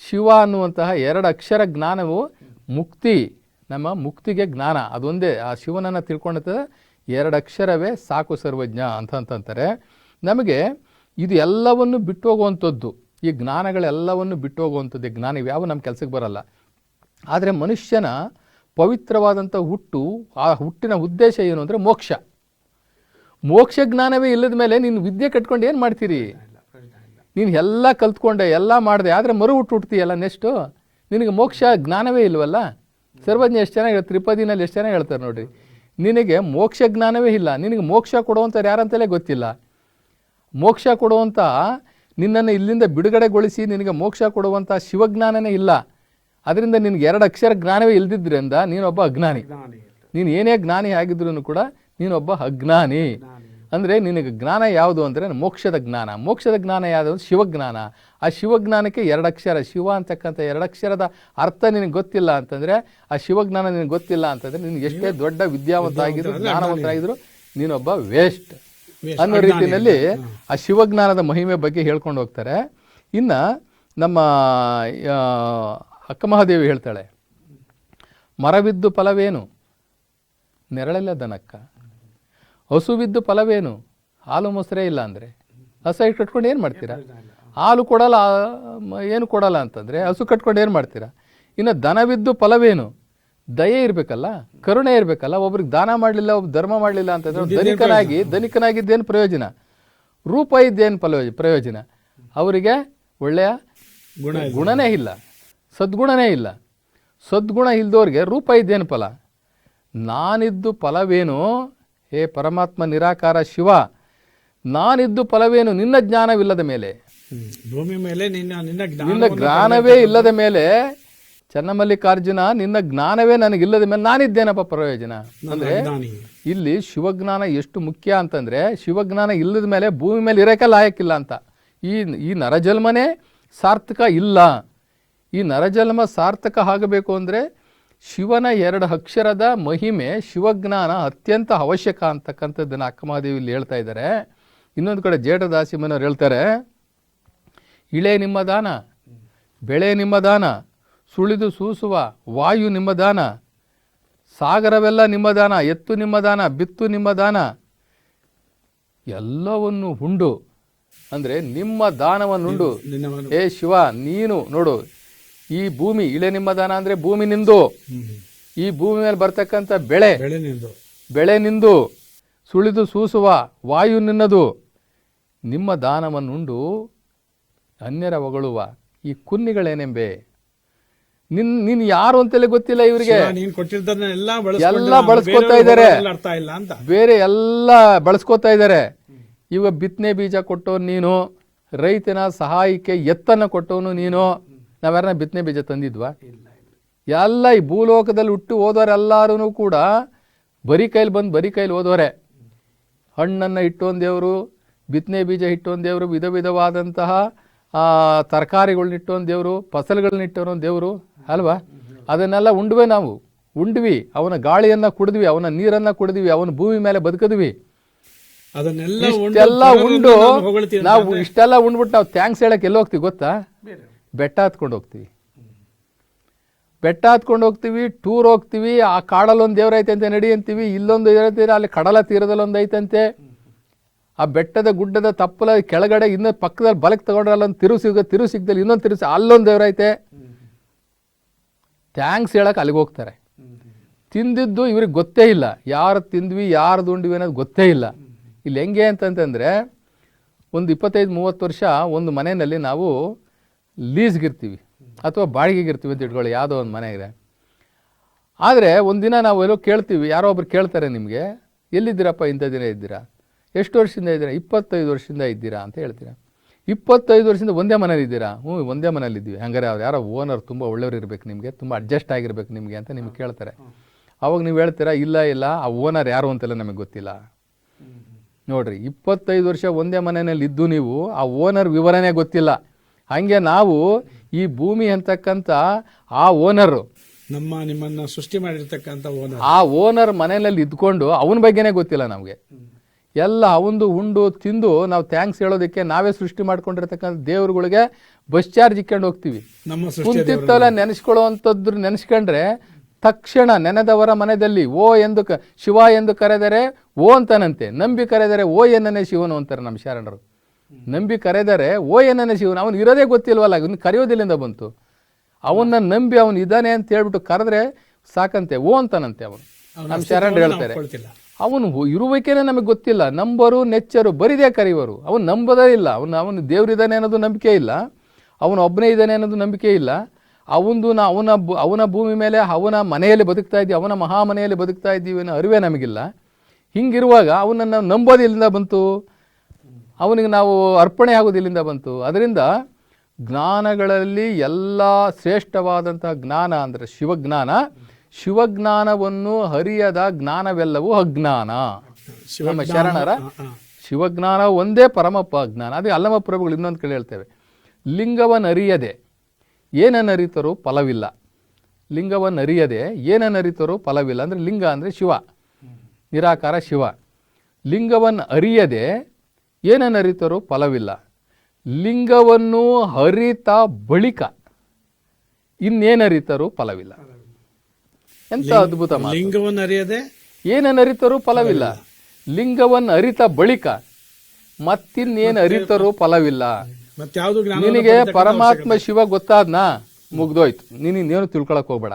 ಶಿವ ಅನ್ನುವಂತಹ ಎರಡು ಅಕ್ಷರ ಜ್ಞಾನವು ಮುಕ್ತಿ ನಮ್ಮ ಮುಕ್ತಿಗೆ ಜ್ಞಾನ. ಅದೊಂದೇ ಆ ಶಿವನನ್ನು ತಿಳ್ಕೊಂಡಿರ್ತದೆ ಎರಡು ಅಕ್ಷರವೇ ಸಾಕು ಸರ್ವಜ್ಞ ಅಂತಂತಂತಾರೆ ನಮಗೆ ಇದು ಎಲ್ಲವನ್ನು ಬಿಟ್ಟು ಹೋಗುವಂಥದ್ದು. ಈ ಜ್ಞಾನಗಳೆಲ್ಲವನ್ನು ಬಿಟ್ಟು ಹೋಗುವಂಥದ್ದು ಈ ಜ್ಞಾನ ಇವ್ಯಾವ ನಮ್ಮ ಕೆಲಸಕ್ಕೆ ಬರಲ್ಲ. ಆದರೆ ಮನುಷ್ಯನ ಪವಿತ್ರವಾದಂಥ ಹುಟ್ಟು, ಆ ಹುಟ್ಟಿನ ಉದ್ದೇಶ ಏನು ಅಂದರೆ ಮೋಕ್ಷ. ಮೋಕ್ಷ ಜ್ಞಾನವೇ ಇಲ್ಲದ ಮೇಲೆ ನೀನು ವಿದ್ಯೆ ಕಟ್ಕೊಂಡು ಏನು ಮಾಡ್ತೀರಿ? ನೀನು ಎಲ್ಲ ಕಲ್ತ್ಕೊಂಡೆ, ಎಲ್ಲ ಮಾಡಿದೆ, ಆದರೆ ಮರು ಹುಟ್ಟು ಹುಟ್ತೀಯಲ್ಲ ನೆಕ್ಸ್ಟು ನಿನಗೆ ಮೋಕ್ಷ ಜ್ಞಾನವೇ ಇಲ್ವಲ್ಲ? ಸರ್ವಜ್ಞ ಎಷ್ಟು ಚೆನ್ನಾಗಿ ತ್ರಿಪದಿನಲ್ಲಿ ಎಷ್ಟು ಚೆನ್ನಾಗಿ ಹೇಳ್ತಾರೆ ನೋಡಿರಿ. ನಿನಗೆ ಮೋಕ್ಷ ಜ್ಞಾನವೇ ಇಲ್ಲ. ನಿನಗೆ ಮೋಕ್ಷ ಕೊಡುವಂಥವ್ರು ಯಾರಂತಲೇ ಗೊತ್ತಿಲ್ಲ. ಮೋಕ್ಷ ಕೊಡುವಂಥ ನಿನ್ನನ್ನು ಇಲ್ಲಿಂದ ಬಿಡುಗಡೆಗೊಳಿಸಿ ನಿನಗೆ ಮೋಕ್ಷ ಕೊಡುವಂಥ ಶಿವಜ್ಞಾನನೇ ಇಲ್ಲ. ಅದರಿಂದ ನಿನಗೆ ಎರಡು ಅಕ್ಷರ ಜ್ಞಾನವೇ ಇಲ್ದಿದ್ದರಿಂದ ನೀನೊಬ್ಬ ಅಜ್ಞಾನಿ. ನೀನು ಏನೇ ಜ್ಞಾನಿ ಆಗಿದ್ರೂ ಕೂಡ ನೀನೊಬ್ಬ ಅಜ್ಞಾನಿ. ಜ್ಞಾನಿ ಅಂದರೆ ನಿನಗೆ ಜ್ಞಾನ ಯಾವುದು ಅಂದರೆ ಮೋಕ್ಷದ ಜ್ಞಾನ. ಮೋಕ್ಷದ ಜ್ಞಾನ ಯಾವುದು ಶಿವಜ್ಞಾನ. ಆ ಶಿವಜ್ಞಾನಕ್ಕೆ ಅಕ್ಷರ ಶಿವ ಅಂತಕ್ಕಂಥ ಎರಡಕ್ಷರದ ಅರ್ಥ ನಿನಗೆ ಗೊತ್ತಿಲ್ಲ ಅಂತಂದರೆ ಆ ಶಿವಜ್ಞಾನ ನಿನಗೆ ಗೊತ್ತಿಲ್ಲ ಅಂತಂದರೆ ನಿನಗೆ ಎಷ್ಟೇ ದೊಡ್ಡ ವಿದ್ಯಾವಂತ ಆಗಿದ್ರು ಜ್ಞಾನವಂತರಾಗಿದ್ರು ನೀನೊಬ್ಬ ವೇಸ್ಟ್ ಅನ್ನೋ ರೀತಿಯಲ್ಲಿ ಆ ಶಿವಜ್ಞಾನದ ಮಹಿಮೆ ಬಗ್ಗೆ ಹೇಳ್ಕೊಂಡು ಹೋಗ್ತಾರೆ. ಇನ್ನ ನಮ್ಮ ಅಕ್ಕ ಅಕ್ಕಮಹಾದೇವಿ ಹೇಳ್ತಾಳೆ ಮರವಿದ್ದು ಫಲವೇನು? ನೆರಳೆಲ್ಲ ದನಕ್ಕ. ಹಸುವಿದ್ದು ಫಲವೇನು? ಹಾಲು ಮೊಸರೇ ಇಲ್ಲ ಅಂದರೆ. ಹಸ ಇಟ್ಟು ಕಟ್ಕೊಂಡು ಏನು ಮಾಡ್ತೀರಾ? ಹಾಲು ಕೊಡಲ್ಲ ಏನು ಕೊಡಲ್ಲ ಅಂತಂದರೆ ಹಸು ಕಟ್ಕೊಂಡು ಏನು ಮಾಡ್ತೀರಾ? ಇನ್ನು ದನವಿದ್ದು ಫಲವೇನು? ದಯೆ ಇರಬೇಕಲ್ಲ ಕರುಣೆ ಇರಬೇಕಲ್ಲ ಒಬ್ರಿಗೆ ದಾನ ಮಾಡಲಿಲ್ಲ ಒಬ್ಬ ಧರ್ಮ ಮಾಡಲಿಲ್ಲ ಅಂತಂದ್ರೆ ಹೇಳಿದ್ರೆ ಧನಿಕನಾಗಿ ಧನಿಕನಾಗಿದ್ದೇನು ಪ್ರಯೋಜನ? ರೂಪ ಇದ್ದೇನು ಫಲ ಪ್ರಯೋಜನ? ಅವರಿಗೆ ಒಳ್ಳೆಯ ಗುಣ ಗುಣನೇ ಇಲ್ಲ ಸದ್ಗುಣನೇ ಇಲ್ಲ. ಸದ್ಗುಣ ಇಲ್ದವ್ರಿಗೆ ರೂಪ ಇದ್ದೇನು ಫಲ? ನಾನಿದ್ದು ಫಲವೇನು? ಹೇ ಪರಮಾತ್ಮ ನಿರಾಕಾರ ಶಿವ ನಾನಿದ್ದು ಫಲವೇನು? ನಿನ್ನ ಜ್ಞಾನವಿಲ್ಲದ ಮೇಲೆ. ಭೂಮಿ ಮೇಲೆ ನಿನ್ನ ನಿನ್ನ ನಿನ್ನ ಜ್ಞಾನ ಜ್ಞಾನವೇ ಇಲ್ಲದ ಮೇಲೆ ಚನ್ನಮಲ್ಲಿಕಾರ್ಜುನ ನಿನ್ನ ಜ್ಞಾನವೇ ನನಗಿಲ್ಲದ ಮೇಲೆ ನಾನಿದ್ದೇನಪ್ಪ ಪ್ರಯೋಜನ? ಅಂದ್ರೆ ಇಲ್ಲಿ ಶಿವಜ್ಞಾನ ಎಷ್ಟು ಮುಖ್ಯ ಅಂತಂದ್ರೆ ಶಿವಜ್ಞಾನ ಇಲ್ಲದ ಮೇಲೆ ಭೂಮಿ ಮೇಲೆ ಇರೋಕೆ ಲಾಯಕ್ಕಿಲ್ಲ ಅಂತ. ಈ ಈ ನರಜನ್ಮನೇ ಸಾರ್ಥಕ ಇಲ್ಲ. ಈ ನರಜನ್ಮ ಸಾರ್ಥಕ ಆಗಬೇಕು ಅಂದರೆ ಶಿವನ ಎರಡು ಅಕ್ಷರದ ಮಹಿಮೆ ಶಿವಜ್ಞಾನ ಅತ್ಯಂತ ಅವಶ್ಯಕ ಅಂತಕ್ಕಂಥದ್ದನ್ನು ಅಕ್ಕಮಹಾದೇವಿ ಇಲ್ಲಿ ಹೇಳ್ತಾ ಇದ್ದಾರೆ. ಇನ್ನೊಂದು ಕಡೆ ಜೇಠದಾಸಿಮನವ್ರು ಹೇಳ್ತಾರೆ ಇಳೆ ನಿಮ್ಮ ದಾನ ಬೆಳೆ ನಿಮ್ಮ ದಾನ ಸುಳಿದು ಸೂಸುವ ವಾಯು ನಿಮ್ಮ ದಾನ ಸಾಗರವೆಲ್ಲ ನಿಮ್ಮ ದಾನ ಎತ್ತು ನಿಮ್ಮ ದಾನ ಬಿತ್ತು ನಿಮ್ಮ ದಾನ ಎಲ್ಲವನ್ನು ಉಂಡು. ಅಂದರೆ ನಿಮ್ಮ ದಾನವನ್ನುಂಡು. ಉಂಡು ಏ ಶಿವ ನೀನು ನೋಡು ಈ ಭೂಮಿ ಇಳೆ ನಿಮ್ಮ ದಾನ ಅಂದರೆ ಭೂಮಿ ನಿಂದು. ಈ ಭೂಮಿ ಮೇಲೆ ಬರ್ತಕ್ಕಂಥ ಬೆಳೆ. ಬೆಳೆ ನಿಂದು. ಬೆಳೆ ನಿಂದು. ಸುಳಿದು ಸೂಸುವ ವಾಯು ನಿನ್ನದು. ನಿಮ್ಮ ದಾನವನ್ನುಂಡು ಅನ್ಯರ ಹೊಗಳುವ ಈ ಕುನ್ನಿಗಳೇನೆಂಬೆ? ನಿನ್ ನಿನ್ ಯಾರು ಅಂತಲೇ ಗೊತ್ತಿಲ್ಲ ಇವರಿಗೆ. ನೀನ್ ಎಲ್ಲ ಬಳಸ್ಕೊತಾ ಇದ್ದಾರೆ. ಅರ್ಥ ಇಲ್ಲ ಅಂತ. ಬೇರೆ ಎಲ್ಲ ಬಳಸ್ಕೊತಾ ಇದ್ದಾರೆ ಇವಾಗ ಬಿತ್ತನೆ ಬೀಜ ಕೊಟ್ಟೋನು ನೀನು ರೈತನ ಸಹಾಯಕ್ಕೆ ಎತ್ತನ್ನ ಕೊಟ್ಟವನು ನೀನು. ನಾವ್ಯಾರನ್ನ ಬಿತ್ತನೆ ಬೀಜ ತಂದಿದ್ವಾ? ಎಲ್ಲ ಈ ಭೂಲೋಕದಲ್ಲಿ ಹುಟ್ಟು ಹೋದವರೆಲ್ಲರೂ ಕೂಡ ಬರೀ ಕೈಲಿ ಬಂದು ಬರೀ ಕೈಲಿ ಓದೋರೆ ಹಣ್ಣನ್ನು ಇಟ್ಟೊಂದು ದೇವರು ಬಿತ್ತನೆ ಬೀಜ ಇಟ್ಟೊಂದು ದೇವರು ವಿಧ ವಿಧವಾದಂತಹ ತರಕಾರಿಗಳನ್ನ ಇಟ್ಟೊಂದು ದೇವರು ಫಸಲುಗಳನ್ನ ಒಂದು ದೇವರು ಅಲ್ವಾ? ಅದನ್ನೆಲ್ಲ ಉಂಡ್ವೆ ನಾವು. ಉಂಡ್ವಿ ಅವನ ಗಾಳಿಯನ್ನು ಕುಡಿದ್ವಿ ಅವನ ನೀರನ್ನು ಕುಡಿದ್ವಿ ಅವನ ಭೂಮಿ ಮೇಲೆ ಬದುಕಿದ್ವಿ. ಇಷ್ಟೆಲ್ಲ ಉಂಡು ನಾವು ಇಷ್ಟೆಲ್ಲ ಉಂಡ್ಬಿಟ್ಟು ನಾವು ಥ್ಯಾಂಕ್ಸ್ ಹೇಳಕ್ಕೆ ಎಲ್ಲ ಹೋಗ್ತೀವಿ ಗೊತ್ತಾ? ಬೆಟ್ಟ ಹತ್ಕೊಂಡು ಹೋಗ್ತೀವಿ. ಬೆಟ್ಟ ಹತ್ಕೊಂಡು ಹೋಗ್ತೀವಿ ಟೂರ್ ಹೋಗ್ತೀವಿ ಆ ಕಾಡಲ್ಲಿ ಒಂದು ದೇವ್ರ ಐತೆ ಅಂತ ನಡಿ ಅಂತೀವಿ ಇಲ್ಲೊಂದು ಐತೆ ಅಲ್ಲಿ ಕಡಲ ತೀರದಲ್ಲಿ ಒಂದು ಐತಂತೆ. ಆ ಬೆಟ್ಟದ ಗುಡ್ಡದ ತಪ್ಪಲ ಕೆಳಗಡೆ ಇನ್ನೊಂದು ಪಕ್ಕದಲ್ಲಿ ಬಲಕ್ಕೆ ತಗೊಂಡ್ರೆ ಅಲ್ಲೊಂದು ತಿರು ಸಿಗ ತಿರು ಸಿಗ್ದಲ್ಲಿ ಇನ್ನೊಂದು ತಿರುಸಿ ಅಲ್ಲೊಂದು ದೇವ್ರೈತೆ ಥ್ಯಾಂಕ್ಸ್ ಹೇಳಕ್ಕೆ ಅಲ್ಲಿಗೆ ಹೋಗ್ತಾರೆ. ತಿಂದಿದ್ದು ಇವ್ರಿಗೆ ಗೊತ್ತೇ ಇಲ್ಲ. ಯಾರು ತಿಂದ್ವಿ, ಯಾರು ದುಂಡ್ವಿ ಅನ್ನೋದು ಗೊತ್ತೇ ಇಲ್ಲ. ಇಲ್ಲಿ ಹೆಂಗೆ ಅಂತಂತಂದರೆ, ಒಂದು ಇಪ್ಪತ್ತೈದು, ಮೂವತ್ತು ವರ್ಷ ಒಂದು ಮನೆಯಲ್ಲಿ ನಾವು ಲೀಸ್ಗಿರ್ತೀವಿ ಅಥವಾ ಬಾಡಿಗೆಗಿರ್ತೀವಿ ಅಂತ ಇಟ್ಕೊಳ್ಳಿ. ಯಾವುದೋ ಒಂದು ಮನೆಗೆ ಆದರೆ ಒಂದಿನ ನಾವು ಎಲ್ಲೋ ಕೇಳ್ತೀವಿ. ಯಾರೋ ಒಬ್ರು ಕೇಳ್ತಾರೆ ನಿಮಗೆ, ಎಲ್ಲಿದ್ದೀರಪ್ಪ ಇಂಥ ದಿನ ಇದ್ದೀರಾ? ಎಷ್ಟು ವರ್ಷದಿಂದ ಇದ್ದೀರಾ? ಇಪ್ಪತ್ತೈದು ವರ್ಷದಿಂದ ಇದ್ದೀರಾ? ಅಂತ ಹೇಳ್ತೀರಾ. ಇಪ್ಪತ್ತೈದು ವರ್ಷದಿಂದ ಒಂದೇ ಮನೇಲಿ ಇದ್ದೀರಾ? ಹ್ಞೂ ಒಂದೇ ಮನೇಲಿದ್ದೀವಿ ಹಂಗಾರೆ ಅವ್ರು ಯಾರೋ ಓನರ್ ತುಂಬ ಒಳ್ಳೆಯವ್ರು ಇರಬೇಕು ನಿಮಗೆ ತುಂಬ ಅಡ್ಜಸ್ಟ್ ಆಗಿರ್ಬೇಕು ನಿಮಗೆ ಅಂತ ನಿಮ್ಗೆ ಕೇಳ್ತಾರೆ. ಅವಾಗ ನೀವು ಹೇಳ್ತೀರಾ ಇಲ್ಲ ಇಲ್ಲ ಆ ಓನರ್ ಯಾರು ಅಂತೆಲ್ಲ ನಮಗೆ ಗೊತ್ತಿಲ್ಲ. ನೋಡಿರಿ ಇಪ್ಪತ್ತೈದು ವರ್ಷ ಒಂದೇ ಮನೆಯಲ್ಲಿ ಇದ್ದು ನೀವು ಆ ಓನರ್ ವಿವರನೇ ಗೊತ್ತಿಲ್ಲ. ಹಾಗೆ ನಾವು ಈ ಭೂಮಿ ಅಂತಕ್ಕಂಥ ಆ ಓನರು ನಮ್ಮ ನಿಮ್ಮನ್ನ ಸೃಷ್ಟಿ ಮಾಡಿರ್ತಕ್ಕಂಥ ಓನರ್ ಆ ಓನರ್ ಮನೆಯಲ್ಲಿ ಇದ್ಕೊಂಡು ಅವನ ಬಗ್ಗೆನೇ ಗೊತ್ತಿಲ್ಲ ನಮಗೆ. ಎಲ್ಲ ಅವಂದು ಉಂಡು ತಿಂದು ನಾವು ಥ್ಯಾಂಕ್ಸ್ ಹೇಳೋದಕ್ಕೆ ನಾವೇ ಸೃಷ್ಟಿ ಮಾಡ್ಕೊಂಡಿರ್ತಕ್ಕಂಥ ದೇವರುಗಳಿಗೆ ಬಸ್ ಚಾರ್ಜ್ ಇಕ್ಕೊಂಡು ಹೋಗ್ತೀವಿ. ಕುಂತಿತ್ತಲ್ಲ ನೆನೆಸ್ಕೊಳ್ಳುವಂಥದ್ದು ನೆನೆಸ್ಕೊಂಡ್ರೆ ತಕ್ಷಣ ನೆನೆದವರ ಮನೆಯಲ್ಲಿ ಓ ಎಂದು ಕ ಶಿವ ಎಂದು ಕರೆದರೆ ಓ ಅಂತಾನಂತೆ. ನಂಬಿ ಕರೆದರೆ ಓ ಎನ್ನನೆ ಶಿವನು ಅಂತಾರೆ ನಮ್ಮ ಶರಣರು. ನಂಬಿ ಕರೆದರೆ ಓ ಎನ್ನನೆ ಶಿವನು. ಅವನು ಇರೋದೇ ಗೊತ್ತಿಲ್ವಲ್ಲ ಇವ್ನು ಕರೆಯೋದಿಲ್ಲಿಂದ ಬಂತು. ಅವನ್ನ ನಂಬಿ ಅವನು ಇದ್ದಾನೆ ಅಂತ ಹೇಳ್ಬಿಟ್ಟು ಕರೆದ್ರೆ ಸಾಕಂತೆ ಓ ಅಂತಾನಂತೆ ಅವನು. ನಮ್ಮ ಶರಣರು ಹೇಳ್ತಾರೆ. ಅವನು ಇರುವಿಕೆನೇ ನಮಗೆ ಗೊತ್ತಿಲ್ಲ. ನಂಬರು, ನೆಚ್ಚರು, ಬರಿದೇ ಕರೆಯುವರು. ಅವನು ನಂಬೋದೇ ಇಲ್ಲ. ಅವನು ಅವನು ದೇವರಿದ್ದಾನೆ ಅನ್ನೋದು ನಂಬಿಕೆ ಇಲ್ಲ. ಅವನು ಒಬ್ಬನೇ ಇದ್ದಾನೆ ಅನ್ನೋದು ನಂಬಿಕೆ ಇಲ್ಲ. ಅವಂದು ನಾ ಅವನ ಅವನ ಭೂಮಿ ಮೇಲೆ ಅವನ ಮನೆಯಲ್ಲಿ ಬದುಕ್ತಾ ಇದ್ದೀವಿ, ಅವನ ಮಹಾ ಮನೆಯಲ್ಲಿ ಬದುಕ್ತಾ ಇದ್ದೀವಿ ಅನ್ನೋ ಅರಿವೇ ನಮಗಿಲ್ಲ. ಹಿಂಗಿರುವಾಗ ಅವನನ್ನು ನಂಬೋದು ಇಲ್ಲಿಂದ ಬಂತು? ಅವನಿಗೆ ನಾವು ಅರ್ಪಣೆ ಆಗೋದು ಇಲ್ಲಿಂದ ಬಂತು? ಅದರಿಂದ ಜ್ಞಾನಗಳಲ್ಲಿ ಎಲ್ಲ ಶ್ರೇಷ್ಠವಾದಂತಹ ಜ್ಞಾನ ಅಂದರೆ ಶಿವಜ್ಞಾನ. ಶಿವಜ್ಞಾನವನ್ನು ಹರಿಯದ ಜ್ಞಾನವೆಲ್ಲವೂ ಅಜ್ಞಾನ. ನಮ್ಮ ಶರಣರ ಶಿವಜ್ಞಾನ ಒಂದೇ ಪರಮಪ್ಪ ಜ್ಞಾನ ಅದೇ ಅಲ್ಲಮ ಪ್ರಭುಗಳು ಇನ್ನೊಂದು ಕಡೆ ಹೇಳ್ತೇವೆ. ಲಿಂಗವನ್ನರಿಯದೆ ಏನನ್ನು ಅರಿತರೂ ಫಲವಿಲ್ಲ. ಲಿಂಗವನ್ನರಿಯದೆ ಏನನ್ನು ಅರಿತರೂ ಫಲವಿಲ್ಲ. ಅಂದರೆ ಲಿಂಗ ಅಂದರೆ ಶಿವ. ನಿರಾಕಾರ ಶಿವ. ಲಿಂಗವನ್ನು ಅರಿಯದೆ ಏನನ್ನು ಅರಿತರೂ ಫಲವಿಲ್ಲ. ಲಿಂಗವನ್ನು ಹರಿತ ಬಳಿಕ ಇನ್ನೇನರಿತರೂ ಫಲವಿಲ್ಲ. ಎಂತ ಅದ್ಭುತ ಲಿಂಗವನ್ನು ಅರಿಯದೆ? ಏನನ್ನು ಅರಿತರೂ ಫಲವಿಲ್ಲ. ಲಿಂಗವನ್ನು ಅರಿತ ಬಳಿಕ ಮತ್ತಿನ್ನೇನು ಅರಿತರೂ ಫಲವಿಲ್ಲ. ನಿನಗೆ ಪರಮಾತ್ಮ ಶಿವ ಗೊತ್ತಾದ್ನಾ? ಮುಗ್ದೋಯ್ತು. ನೀನು ಇನ್ನೇನು ತಿಳ್ಕೊಳಕ್ ಹೋಗ್ಬೇಡ.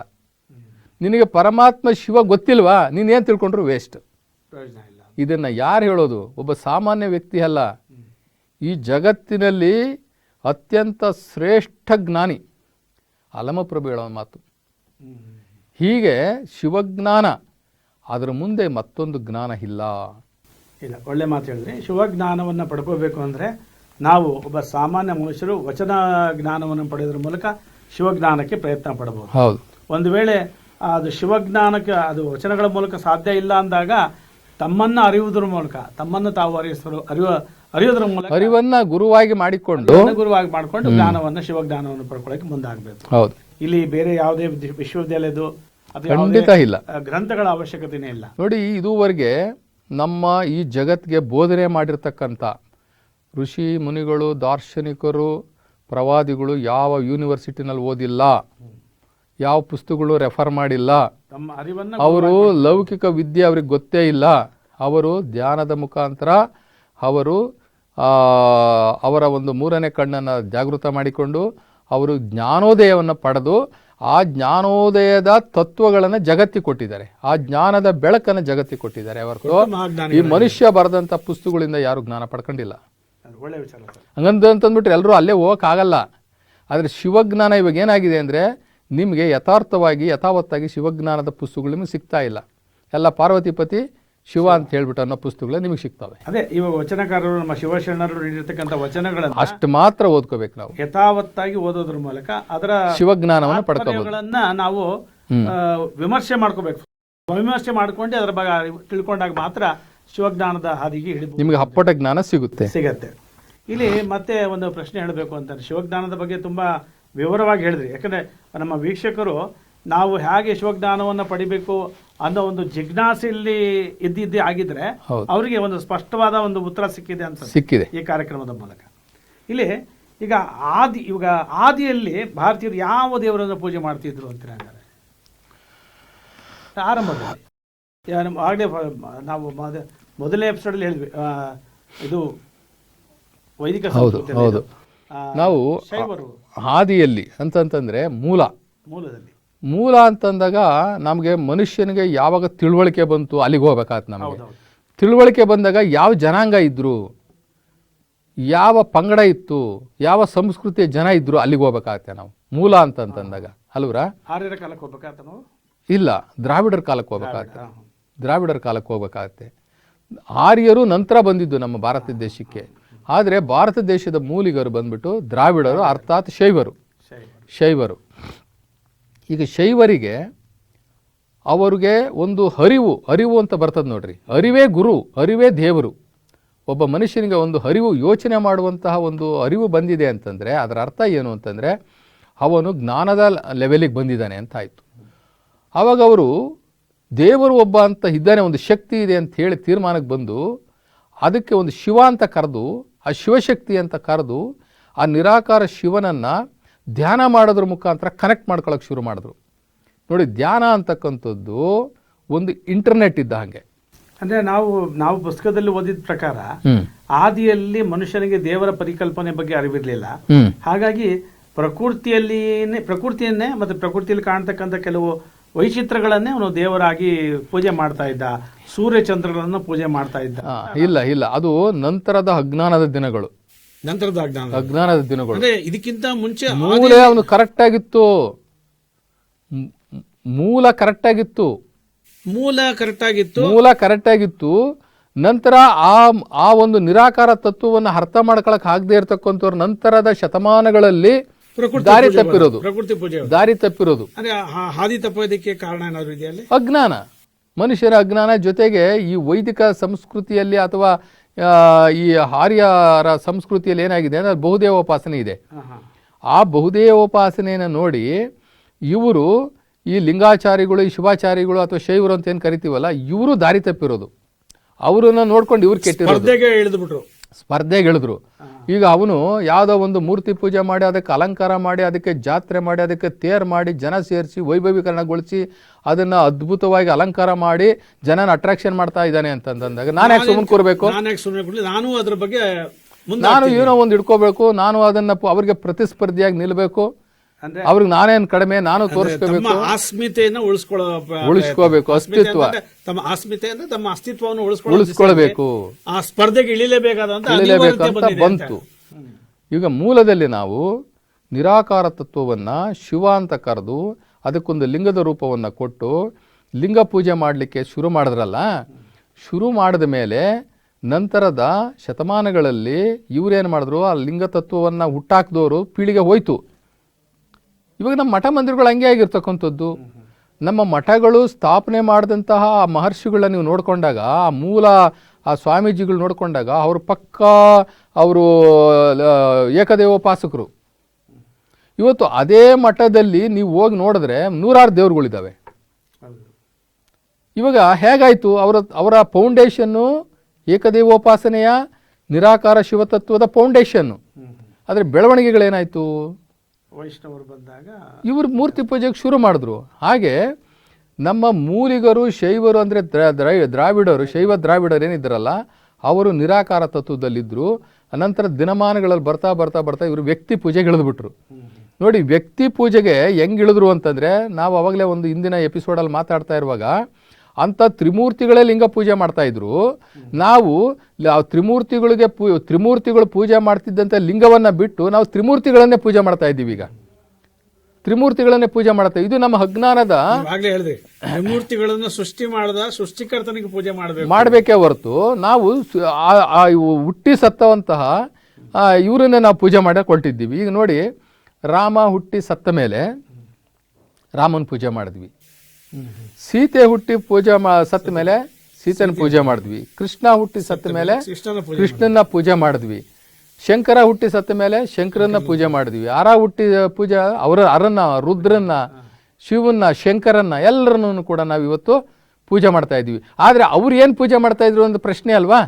ನಿನಗೆ ಪರಮಾತ್ಮ ಶಿವ ಗೊತ್ತಿಲ್ವಾ? ನೀನೇನು ತಿಳ್ಕೊಂಡ್ರು ವೇಸ್ಟ್. ಇದನ್ನ ಯಾರು ಹೇಳೋದು? ಒಬ್ಬ ಸಾಮಾನ್ಯ ವ್ಯಕ್ತಿ ಅಲ್ಲ. ಈ ಜಗತ್ತಿನಲ್ಲಿ ಅತ್ಯಂತ ಶ್ರೇಷ್ಠ ಜ್ಞಾನಿ. ಅಲಮಪ್ರಭು ಹೇಳೋ ಮಾತು. ಹೀಗೆ ಶಿವಜ್ಞಾನ ಅದರ ಮುಂದೆ ಮತ್ತೊಂದು ಜ್ಞಾನ ಇಲ್ಲ. ಇಲ್ಲ ಒಳ್ಳೆ ಮಾತು ಹೇಳಿದ್ರಿ. ಶಿವಜ್ಞಾನವನ್ನು ಪಡ್ಕೋಬೇಕು ಅಂದರೆ ನಾವು ಒಬ್ಬ ಸಾಮಾನ್ಯ ಮನುಷ್ಯರು ವಚನ ಜ್ಞಾನವನ್ನು ಪಡೆಯೋದ್ರ ಮೂಲಕ ಶಿವಜ್ಞಾನಕ್ಕೆ ಪ್ರಯತ್ನ ಪಡಬಹುದು ಹೌದು. ಒಂದು ವೇಳೆ ಅದು ಶಿವಜ್ಞಾನಕ್ಕೆ ಅದು ವಚನಗಳ ಮೂಲಕ ಸಾಧ್ಯ ಇಲ್ಲ ಅಂದಾಗ ತಮ್ಮನ್ನ ಅರಿಯುವುದರ ಮೂಲಕ ತಮ್ಮನ್ನು ತಾವು ಅರಿಯಿಸಲು ಅರಿವ ಅರಿಯೋದ್ರ ಮೂಲಕ ಅರಿವನ್ನ ಗುರುವಾಗಿ ಮಾಡಿಕೊಂಡು ಗುರುವಾಗಿ ಮಾಡಿಕೊಂಡು ಜ್ಞಾನವನ್ನು ಶಿವಜ್ಞಾನವನ್ನು ಪಡ್ಕೊಳ್ಳೋಕೆ ಮುಂದಾಗಬೇಕು. ಹೌದು. ಇಲ್ಲಿ ಬೇರೆ ಯಾವುದೇ ವಿದ್ಯ- ವಿಶ್ವವಿದ್ಯಾಲಯದ್ದು ಖಂಡಿತ ಇಲ್ಲ. ಗ್ರಂಥಗಳ ಅವಶ್ಯಕತೆನೇ ಇಲ್ಲ. ನೋಡಿ ಇದುವರೆಗೆ ನಮ್ಮ ಈ ಜಗತ್ತಿಗೆ ಬೋಧನೆ ಮಾಡಿರ್ತಕ್ಕಂಥ ಋಷಿ ಮುನಿಗಳು ದಾರ್ಶನಿಕರು ಪ್ರವಾದಿಗಳು ಯಾವ ಯೂನಿವರ್ಸಿಟಿನಲ್ಲಿ ಓದಿಲ್ಲ ಯಾವ ಪುಸ್ತಕಗಳು ರೆಫರ್ ಮಾಡಿಲ್ಲ ಅವರು ಲೌಕಿಕ ವಿದ್ಯೆ ಅವ್ರಿಗೆ ಗೊತ್ತೇ ಇಲ್ಲ ಅವರು ಧ್ಯಾನದ ಮುಖಾಂತರ ಅವರು ಅವರ ಒಂದು ಮೂರನೇ ಕಣ್ಣನ್ನು ಜಾಗೃತ ಮಾಡಿಕೊಂಡು ಅವರು ಜ್ಞಾನೋದಯವನ್ನು ಪಡೆದು ಆ ಜ್ಞಾನೋದಯದ ತತ್ವಗಳನ್ನು ಜಗತ್ತಿ ಕೊಟ್ಟಿದ್ದಾರೆ. ಆ ಜ್ಞಾನದ ಬೆಳಕನ್ನು ಜಗತ್ತಿ ಕೊಟ್ಟಿದ್ದಾರೆ. ಅವರು ಈ ಮನುಷ್ಯ ಬರೆದಂಥ ಪುಸ್ತಕಗಳಿಂದ ಯಾರು ಜ್ಞಾನ ಪಡ್ಕೊಂಡಿಲ್ಲ. ಒಳ್ಳೆ ವಿಚಾರ ಸರ್. ಹಂಗಂತ ಅಂತಂದ್ಬಿಟ್ರೆ ಎಲ್ಲರೂ ಅಲ್ಲೇ ಹೋಗೋಕ್ಕಾಗಲ್ಲ. ಆದರೆ ಶಿವಜ್ಞಾನ ಇವಾಗ ಏನಾಗಿದೆ ಅಂದರೆ ನಿಮಗೆ ಯಥಾರ್ಥವಾಗಿ ಯಥಾವತ್ತಾಗಿ ಶಿವಜ್ಞಾನದ ಪುಸ್ತಕಗಳು ನಿಮಗೆ ಸಿಗ್ತಾ ಇಲ್ಲ. ಎಲ್ಲ ಪಾರ್ವತಿಪತಿ ಶಿವ ಅಂತ ಹೇಳ್ಬಿಟ್ಟು ಅನ್ನೋ ಪುಸ್ತಕಗಳು ನಿಮಗೆ ಸಿಗ್ತವೆ. ಅದೇ ಇವಾಗ ವಚನಕಾರರು ನಮ್ಮ ಶಿವಶರಣರು ನೀಡಿರ್ತಕ್ಕಂಥ ವಚನಗಳನ್ನು ಅಷ್ಟು ಮಾತ್ರ ಓದ್ಕೋಬೇಕು ನಾವು. ಯಥಾವತ್ತಾಗಿ ಓದೋದ್ರ ಮೂಲಕ ಅದರ ಶಿವಜ್ಞಾನವನ್ನು ತಾತ್ಪರ್ಯಗಳನ್ನ ನಾವು ವಿಮರ್ಶೆ ಮಾಡ್ಕೋಬೇಕು. ವಿಮರ್ಶೆ ಮಾಡ್ಕೊಂಡು ಅದರ ಬಗ್ಗೆ ತಿಳ್ಕೊಂಡಾಗ ಮಾತ್ರ ಶಿವಜ್ಞಾನದ ಹಾದಿಗೆ ಹಿಡಿದು ನಿಮಗೆ ಅಪ್ಪಟ ಜ್ಞಾನ ಸಿಗುತ್ತೆ. ಸಿಗತ್ತೆ. ಇಲ್ಲಿ ಮತ್ತೆ ಒಂದು ಪ್ರಶ್ನೆ ಹೇಳಬೇಕು ಅಂತಾರೆ ಶಿವಜ್ಞಾನದ ಬಗ್ಗೆ ತುಂಬಾ ವಿವರವಾಗಿ ಹೇಳಿದ್ರಿ. ಯಾಕಂದ್ರೆ ನಮ್ಮ ವೀಕ್ಷಕರು ನಾವು ಹೇಗೆ ಶಿವಜ್ಞಾನವನ್ನು ಪಡಿಬೇಕು ಅನ್ನೋ ಒಂದು ಜಿಜ್ಞಾಸೆಯಲ್ಲಿ ಇದ್ದಿದ್ದೇ ಆಗಿದ್ರೆ. ಅವರಿಗೆ ಒಂದು ಸ್ಪಷ್ಟವಾದ ಒಂದು ಉತ್ತರ ಸಿಕ್ಕಿದೆ ಅಂತ ಸಿಕ್ಕಿದೆ. ಈ ಕಾರ್ಯಕ್ರಮದ ಮೂಲಕ. ಇಲ್ಲಿ ಈಗ ಆದಿ ಇವಾಗ ಆದಿಯಲ್ಲಿ ಭಾರತೀಯರು ಯಾವ ದೇವರನ್ನು ಪೂಜೆ ಮಾಡ್ತಿದ್ರು ಅಂತ ಹೇಳಿದ್ದಾರೆ ಆರಂಭದಲ್ಲಿ. ಆಗಲೇ ನಾವು ಮೊದ- ಮೊದಲನೇ ಎಪಿಸೋಡಲ್ಲಿ ಹೇಳಿದ್ವಿ ಇದು ವೈದಿಕ ನಾವು ಆದಿಯಲ್ಲಿ ಅಂತಂತಂದ್ರೆ ಮೂಲ. ಮೂಲದಲ್ಲಿ. ಮೂಲ ಅಂತಂದಾಗ ನಮಗೆ ಮನುಷ್ಯನಿಗೆ ಯಾವಾಗ ತಿಳುವಳಿಕೆ ಬಂತು ಅಲ್ಲಿಗೆ ಹೋಗ್ಬೇಕಾಗತ್ತೆ ನಮಗೆ. ತಿಳುವಳಿಕೆ ಬಂದಾಗ ಯಾವ ಜನಾಂಗ ಇದ್ದರು ಯಾವ ಪಂಗಡ ಇತ್ತು ಯಾವ ಸಂಸ್ಕೃತಿಯ ಜನ ಇದ್ದರು ಅಲ್ಲಿಗೆ ಹೋಗ್ಬೇಕಾಗತ್ತೆ ನಾವು. ಮೂಲ ಅಂತಂತಂದಾಗ ಅಲ್ವರ? ಆರ್ಯರ ಕಾಲಕ್ಕೆ ಹೋಗ್ಬೇಕಾತ ನಾವು? ಇಲ್ಲ ದ್ರಾವಿಡರ ಕಾಲಕ್ಕೆ ಹೋಗ್ಬೇಕಾಗತ್ತೆ ದ್ರಾವಿಡರ ಕಾಲಕ್ಕೆ ಹೋಗ್ಬೇಕಾಗತ್ತೆ ಆರ್ಯರು ನಂತರ ಬಂದಿದ್ದು ನಮ್ಮ ಭಾರತ ದೇಶಕ್ಕೆ. ಆದರೆ ಭಾರತ ದೇಶದ ಮೂಲಿಗರು ಬಂದ್ಬಿಟ್ಟು ದ್ರಾವಿಡರು ಅರ್ಥಾತ್ ಶೈವರು. ಶೈವರು. ಈಗ ಶೈವರಿಗೆ ಅವರಿಗೆ ಒಂದು ಅರಿವು ಅರಿವು ಅಂತ ಬರ್ತದೆ ನೋಡ್ರಿ. ಅರಿವೇ ಗುರು, ಅರಿವೇ ದೇವರು. ಒಬ್ಬ ಮನುಷ್ಯನಿಗೆ ಒಂದು ಅರಿವು ಯೋಚನೆ ಮಾಡುವಂತಹ ಒಂದು ಅರಿವು ಬಂದಿದೆ ಅಂತಂದರೆ, ಅದರ ಅರ್ಥ ಏನು ಅಂತಂದರೆ, ಅವನು ಜ್ಞಾನದ ಲೆವೆಲಿಗೆ ಬಂದಿದ್ದಾನೆ ಅಂತ ಆಯಿತು. ಆವಾಗ ಅವರು ದೇವರು ಒಬ್ಬ ಅಂತ ಇದ್ದಾನೆ, ಒಂದು ಶಕ್ತಿ ಇದೆ ಅಂತ ಹೇಳಿ ತೀರ್ಮಾನಕ್ಕೆ ಬಂದು, ಅದಕ್ಕೆ ಒಂದು ಶಿವ ಅಂತ ಕರೆದು, ಆ ಶಿವಶಕ್ತಿ ಅಂತ ಕರೆದು, ಆ ನಿರಾಕಾರ ಶಿವನನ್ನು ಧ್ಯಾನ ಮಾಡೋದ್ರ ಮುಖಾಂತರ ಕನೆಕ್ಟ್ ಮಾಡ್ಕೊಳ್ಳೋಕೆ ಶುರು ಮಾಡಿದ್ರು. ನೋಡಿ ಧ್ಯಾನ ಅಂತಕ್ಕಂಥದ್ದು ಒಂದು ಇಂಟರ್ನೆಟ್ ಇದ್ದ ಹಾಗೆ. ಅಂದ್ರೆ ನಾವು ನಾವು ಪುಸ್ತಕದಲ್ಲಿ ಓದಿದ ಪ್ರಕಾರ ಆದಿಯಲ್ಲಿ ಮನುಷ್ಯನಿಗೆ ದೇವರ ಪರಿಕಲ್ಪನೆ ಬಗ್ಗೆ ಅರಿವಿರಲಿಲ್ಲ. ಹಾಗಾಗಿ ಪ್ರಕೃತಿಯಲ್ಲಿ ಪ್ರಕೃತಿಯನ್ನೇ ಮತ್ತೆ ಪ್ರಕೃತಿಯಲ್ಲಿ ಕಾಣ್ತಕ್ಕಂಥ ಕೆಲವು ವೈಚಿತ್ರಗಳನ್ನೇ ಅವನು ದೇವರಾಗಿ ಪೂಜೆ ಮಾಡ್ತಾ ಇದ್ದ. ಸೂರ್ಯ ಚಂದ್ರಗಳನ್ನು ಪೂಜೆ ಮಾಡ್ತಾ ಇದ್ದ. ಇಲ್ಲ ಇಲ್ಲ. ಅದು ನಂತರದ ಅಜ್ಞಾನದ ದಿನಗಳು. ನಂತರದ ಅಜ್ಞಾನ ಅಜ್ಞಾನದ ದಿನಗಳು. ಅಂದ್ರೆ ಇದಕ್ಕಿಂತ ಮುಂಚೆ ಮೂಲೆ ಅವನು ಕರೆಕ್ಟ್ ಆಗಿತ್ತು ಮೂಲ ಕರೆಕ್ಟ್ ಆಗಿತ್ತು ಮೂಲ ಕರೆಕ್ಟ್ ಆಗಿತ್ತು ಮೂಲ ಕರೆಕ್ಟ್ ಆಗಿತ್ತು ನಂತರ ಆ ಆ ಒಂದು ನಿರಾಕಾರ ತತ್ವವನ್ನು ಅರ್ಥ ಮಾಡ್ಕೊಳಕ್ ಆಗದೆ ಇರತಕ್ಕಂಥವ್ರು ನಂತರದ ಶತಮಾನಗಳಲ್ಲಿ ದಾರಿ ತಪ್ಪಿರೋದು. ಪ್ರಕೃತಿ ಪೂಜೆ ದಾರಿ ತಪ್ಪಿರೋದು. ಹಾದಿ ತಪ್ಪೋದಕ್ಕೆ ಕಾರಣ ಏನಾದ್ರು ಇದೆಯಲ್ಲಿ ಅಜ್ಞಾನ. ಮನುಷ್ಯರ ಅಜ್ಞಾನ ಜೊತೆಗೆ ಈ ವೈದಿಕ ಸಂಸ್ಕೃತಿಯಲ್ಲಿ ಅಥವಾ ಈ ಆರ್ಯರ ಸಂಸ್ಕೃತಿಯಲ್ಲಿ ಏನಾಗಿದೆ ಅಂದ್ರೆ ಬಹುದೇವೋಪಾಸನೆ ಇದೆ. ಆ ಬಹುದೇವ ಆ ಬಹುದೇವೋಪಾಸನೆಯನ್ನು ನೋಡಿ ಇವರು ಈ ಲಿಂಗಾಚಾರಿಗಳು ಈ ಶಿವಾಚಾರಿಗಳು ಅಥವಾ ಶೈವರು ಅಂತ ಏನು ಕರಿತೀವಲ್ಲ ಇವರು ದಾರಿ ತಪ್ಪಿರೋದು. ಅವರನ್ನ ನೋಡ್ಕೊಂಡು ಇವ್ರು ಕೆಟ್ಟಿರೋದು. ಸ್ಪರ್ಧೆಗೆ ಇಳಿದು ಬಿಟ್ರು ಸ್ಪರ್ಧೆಗೆ ಇಳಿದ್ರು ಈಗ ಅವನು ಯಾವುದೋ ಒಂದು ಮೂರ್ತಿ ಪೂಜೆ ಮಾಡಿ ಅದಕ್ಕೆ ಅಲಂಕಾರ ಮಾಡಿ ಅದಕ್ಕೆ ಜಾತ್ರೆ ಮಾಡಿ ಅದಕ್ಕೆ ತೇರ್ ಮಾಡಿ ಜನ ಸೇರಿಸಿ ವೈಭವೀಕರಣಗೊಳಿಸಿ ಅದನ್ನು ಅದ್ಭುತವಾಗಿ ಅಲಂಕಾರ ಮಾಡಿ ಜನನ ಅಟ್ರಾಕ್ಷನ್ ಮಾಡ್ತಾ ಇದ್ದಾನೆ ಅಂತಂದಾಗ ನಾನು ಯಾಕೆ ಸುಮ್ಮನೆ ಕೂರಬೇಕು? ನಾನು ಅದ್ರ ಬಗ್ಗೆ ನಾನು ಏನೋ ಒಂದು ಇಟ್ಕೋಬೇಕು ನಾನು ಅದನ್ನು ಅವರಿಗೆ ಪ್ರತಿಸ್ಪರ್ಧಿಯಾಗಿ ಅಂದ್ರೆ ಅವ್ರಿಗೆ ನಾನೇನ್ ಕಡಿಮೆ ನಾನು ತೋರಿಸ್ಕೋಬೇಕು. ಆಸ್ಮಿತೆಯನ್ನ ಉಳಿಸ್ಕೊಳ್ಳೋ ಉಳಿಸ್ಕೋಬೇಕು ಅಸ್ತಿತ್ವ. ತಮ್ಮ ಆಸ್ಮಿತೆ ಅಂದ್ರೆ ತಮ್ಮ ಅಸ್ತಿತ್ವವನ್ನು ಉಳಿಸ್ಕೊಳ್ಬೇಕು. ಆ ಸ್ಪರ್ಧೆಗೆ ಇಳಿಲೇಬೇಕಾದಂತ ಇಳಿಲೇಬೇಕು ಅಂತ ಬಂತು. ಈಗ ಮೂಲದಲ್ಲಿ ನಾವು ನಿರಾಕಾರ ತತ್ವವನ್ನು ಶಿವ ಅಂತ ಕರೆದು ಅದಕ್ಕೊಂದು ಲಿಂಗದ ರೂಪವನ್ನು ಕೊಟ್ಟು ಲಿಂಗ ಪೂಜೆ ಮಾಡಲಿಕ್ಕೆ ಶುರು ಮಾಡಿದ್ರಲ್ಲ ಶುರು ಮಾಡಿದ ಮೇಲೆ ನಂತರದ ಶತಮಾನಗಳಲ್ಲಿ ಇವರೇನು ಮಾಡಿದ್ರು? ಆ ಲಿಂಗ ತತ್ವವನ್ನು ಹುಟ್ಟಾಕ್ದವರು ಪೀಳಿಗೆ ಹೋಯ್ತು. ಇವಾಗ ನಮ್ಮ ಮಠ ಮಂದಿರಗಳು ಹಂಗೆ ಆಗಿರ್ತಕ್ಕಂಥದ್ದು. ನಮ್ಮ ಮಠಗಳು ಸ್ಥಾಪನೆ ಮಾಡಿದಂತಹ ಆ ಮಹರ್ಷಿಗಳನ್ನ ನೀವು ನೋಡಿಕೊಂಡಾಗ ಆ ಮೂಲ ಆ ಸ್ವಾಮೀಜಿಗಳು ನೋಡಿಕೊಂಡಾಗ ಅವರು ಪಕ್ಕ ಅವರು ಏಕದೇವೋಪಾಸಕರು. ಇವತ್ತು ಅದೇ ಮಠದಲ್ಲಿ ನೀವು ಹೋಗಿ ನೋಡಿದ್ರೆ ನೂರಾರು ದೇವ್ರುಗಳಿದ್ದಾವೆ. ಇವಾಗ ಹೇಗಾಯಿತು? ಅವರ ಅವರ ಫೌಂಡೇಶನ್ನು ಏಕದೇವೋಪಾಸನೆಯ ನಿರಾಕಾರ ಶಿವತತ್ವದ ಫೌಂಡೇಶನ್ನು. ಆದರೆ ಬೆಳವಣಿಗೆಗಳೇನಾಯಿತು? ವೈಷ್ಣವರು ಬಂದಾಗ ಇವರು ಮೂರ್ತಿ ಪೂಜೆಗೆ ಶುರು ಮಾಡಿದ್ರು. ಹಾಗೆ ನಮ್ಮ ಮೂಲಿಗರು, ಶೈವರು ಅಂದರೆ ದ್ರಾವಿಡರು, ಶೈವ ದ್ರಾವಿಡರು ಏನಿದ್ರಲ್ಲ, ಅವರು ನಿರಾಕಾರ ತತ್ವದಲ್ಲಿದ್ದರು ಅನಂತರ ದಿನಮಾನಗಳಲ್ಲಿ ಬರ್ತಾ ಬರ್ತಾ ಬರ್ತಾ ಇವರು ವ್ಯಕ್ತಿ ಪೂಜೆಗೆ ಇಳಿದ್ಬಿಟ್ರು. ನೋಡಿ, ವ್ಯಕ್ತಿ ಪೂಜೆಗೆ ಹೆಂಗೆ ಇಳಿದ್ರು ಅಂತಂದರೆ, ನಾವು ಆವಾಗಲೇ ಒಂದು ಹಿಂದಿನ ಎಪಿಸೋಡಲ್ಲಿ ಮಾತಾಡ್ತಾ ಇರುವಾಗ ಅಂಥ ತ್ರಿಮೂರ್ತಿಗಳೇ ಲಿಂಗ ಪೂಜೆ ಮಾಡ್ತಾ ಇದ್ರು. ನಾವು ತ್ರಿಮೂರ್ತಿಗಳಿಗೆ ಪೂ ತ್ರಿಮೂರ್ತಿಗಳು ಪೂಜೆ ಮಾಡ್ತಿದ್ದಂಥ ಲಿಂಗವನ್ನು ಬಿಟ್ಟು ನಾವು ತ್ರಿಮೂರ್ತಿಗಳನ್ನೇ ಪೂಜೆ ಮಾಡ್ತಾ ಇದ್ದೀವಿ ಈಗ. ತ್ರಿಮೂರ್ತಿಗಳನ್ನೇ ಪೂಜೆ ಮಾಡ್ತಾ ಇದು ನಮ್ಮ ಅಜ್ಞಾನದ ತ್ರಿಮೂರ್ತಿಗಳನ್ನು ಸೃಷ್ಟಿ ಮಾಡದ ಸೃಷ್ಟಿಕರ್ತನಿಗೆ ಪೂಜೆ ಮಾಡಬೇಕು. ಮಾಡಬೇಕೇ ಹೊರತು ನಾವು ಹುಟ್ಟಿ ಸತ್ತವಂತಹ ಇವರನ್ನೇ ನಾವು ಪೂಜೆ ಮಾಡಕ್ಕೆ ಕೊಟ್ಟಿದ್ದೀವಿ ಈಗ ನೋಡಿ ರಾಮ ಹುಟ್ಟಿ ಸತ್ತ ಮೇಲೆ ರಾಮನ ಪೂಜೆ ಮಾಡಿದ್ವಿ. ಸೀತೆ ಹುಟ್ಟಿ ಪೂಜೆ ಸತ್ತ ಮೇಲೆ ಸೀತನ ಪೂಜೆ ಮಾಡಿದ್ವಿ. ಕೃಷ್ಣ ಹುಟ್ಟಿ ಸತ್ತ ಮೇಲೆ ಕೃಷ್ಣನ ಪೂಜೆ ಮಾಡಿದ್ವಿ. ಶಂಕರ ಹುಟ್ಟಿ ಸತ್ತ ಮೇಲೆ ಶಂಕರನ್ನ ಪೂಜೆ ಮಾಡಿದ್ವಿ. ಅರ ಹುಟ್ಟಿ ಪೂಜೆ ಅವರ ಅರನ್ನ ರುದ್ರನ್ನ ಶಿವನ್ನ ಶಂಕರನ್ನ ಎಲ್ಲರನ್ನು ಕೂಡ ನಾವು ಇವತ್ತು ಪೂಜೆ ಮಾಡ್ತಾ ಇದ್ವಿ. ಆದ್ರೆ ಅವ್ರು ಏನ್ ಪೂಜೆ ಮಾಡ್ತಾ ಇದ್ರು ಒಂದು ಪ್ರಶ್ನೆ ಅಲ್ವಾ?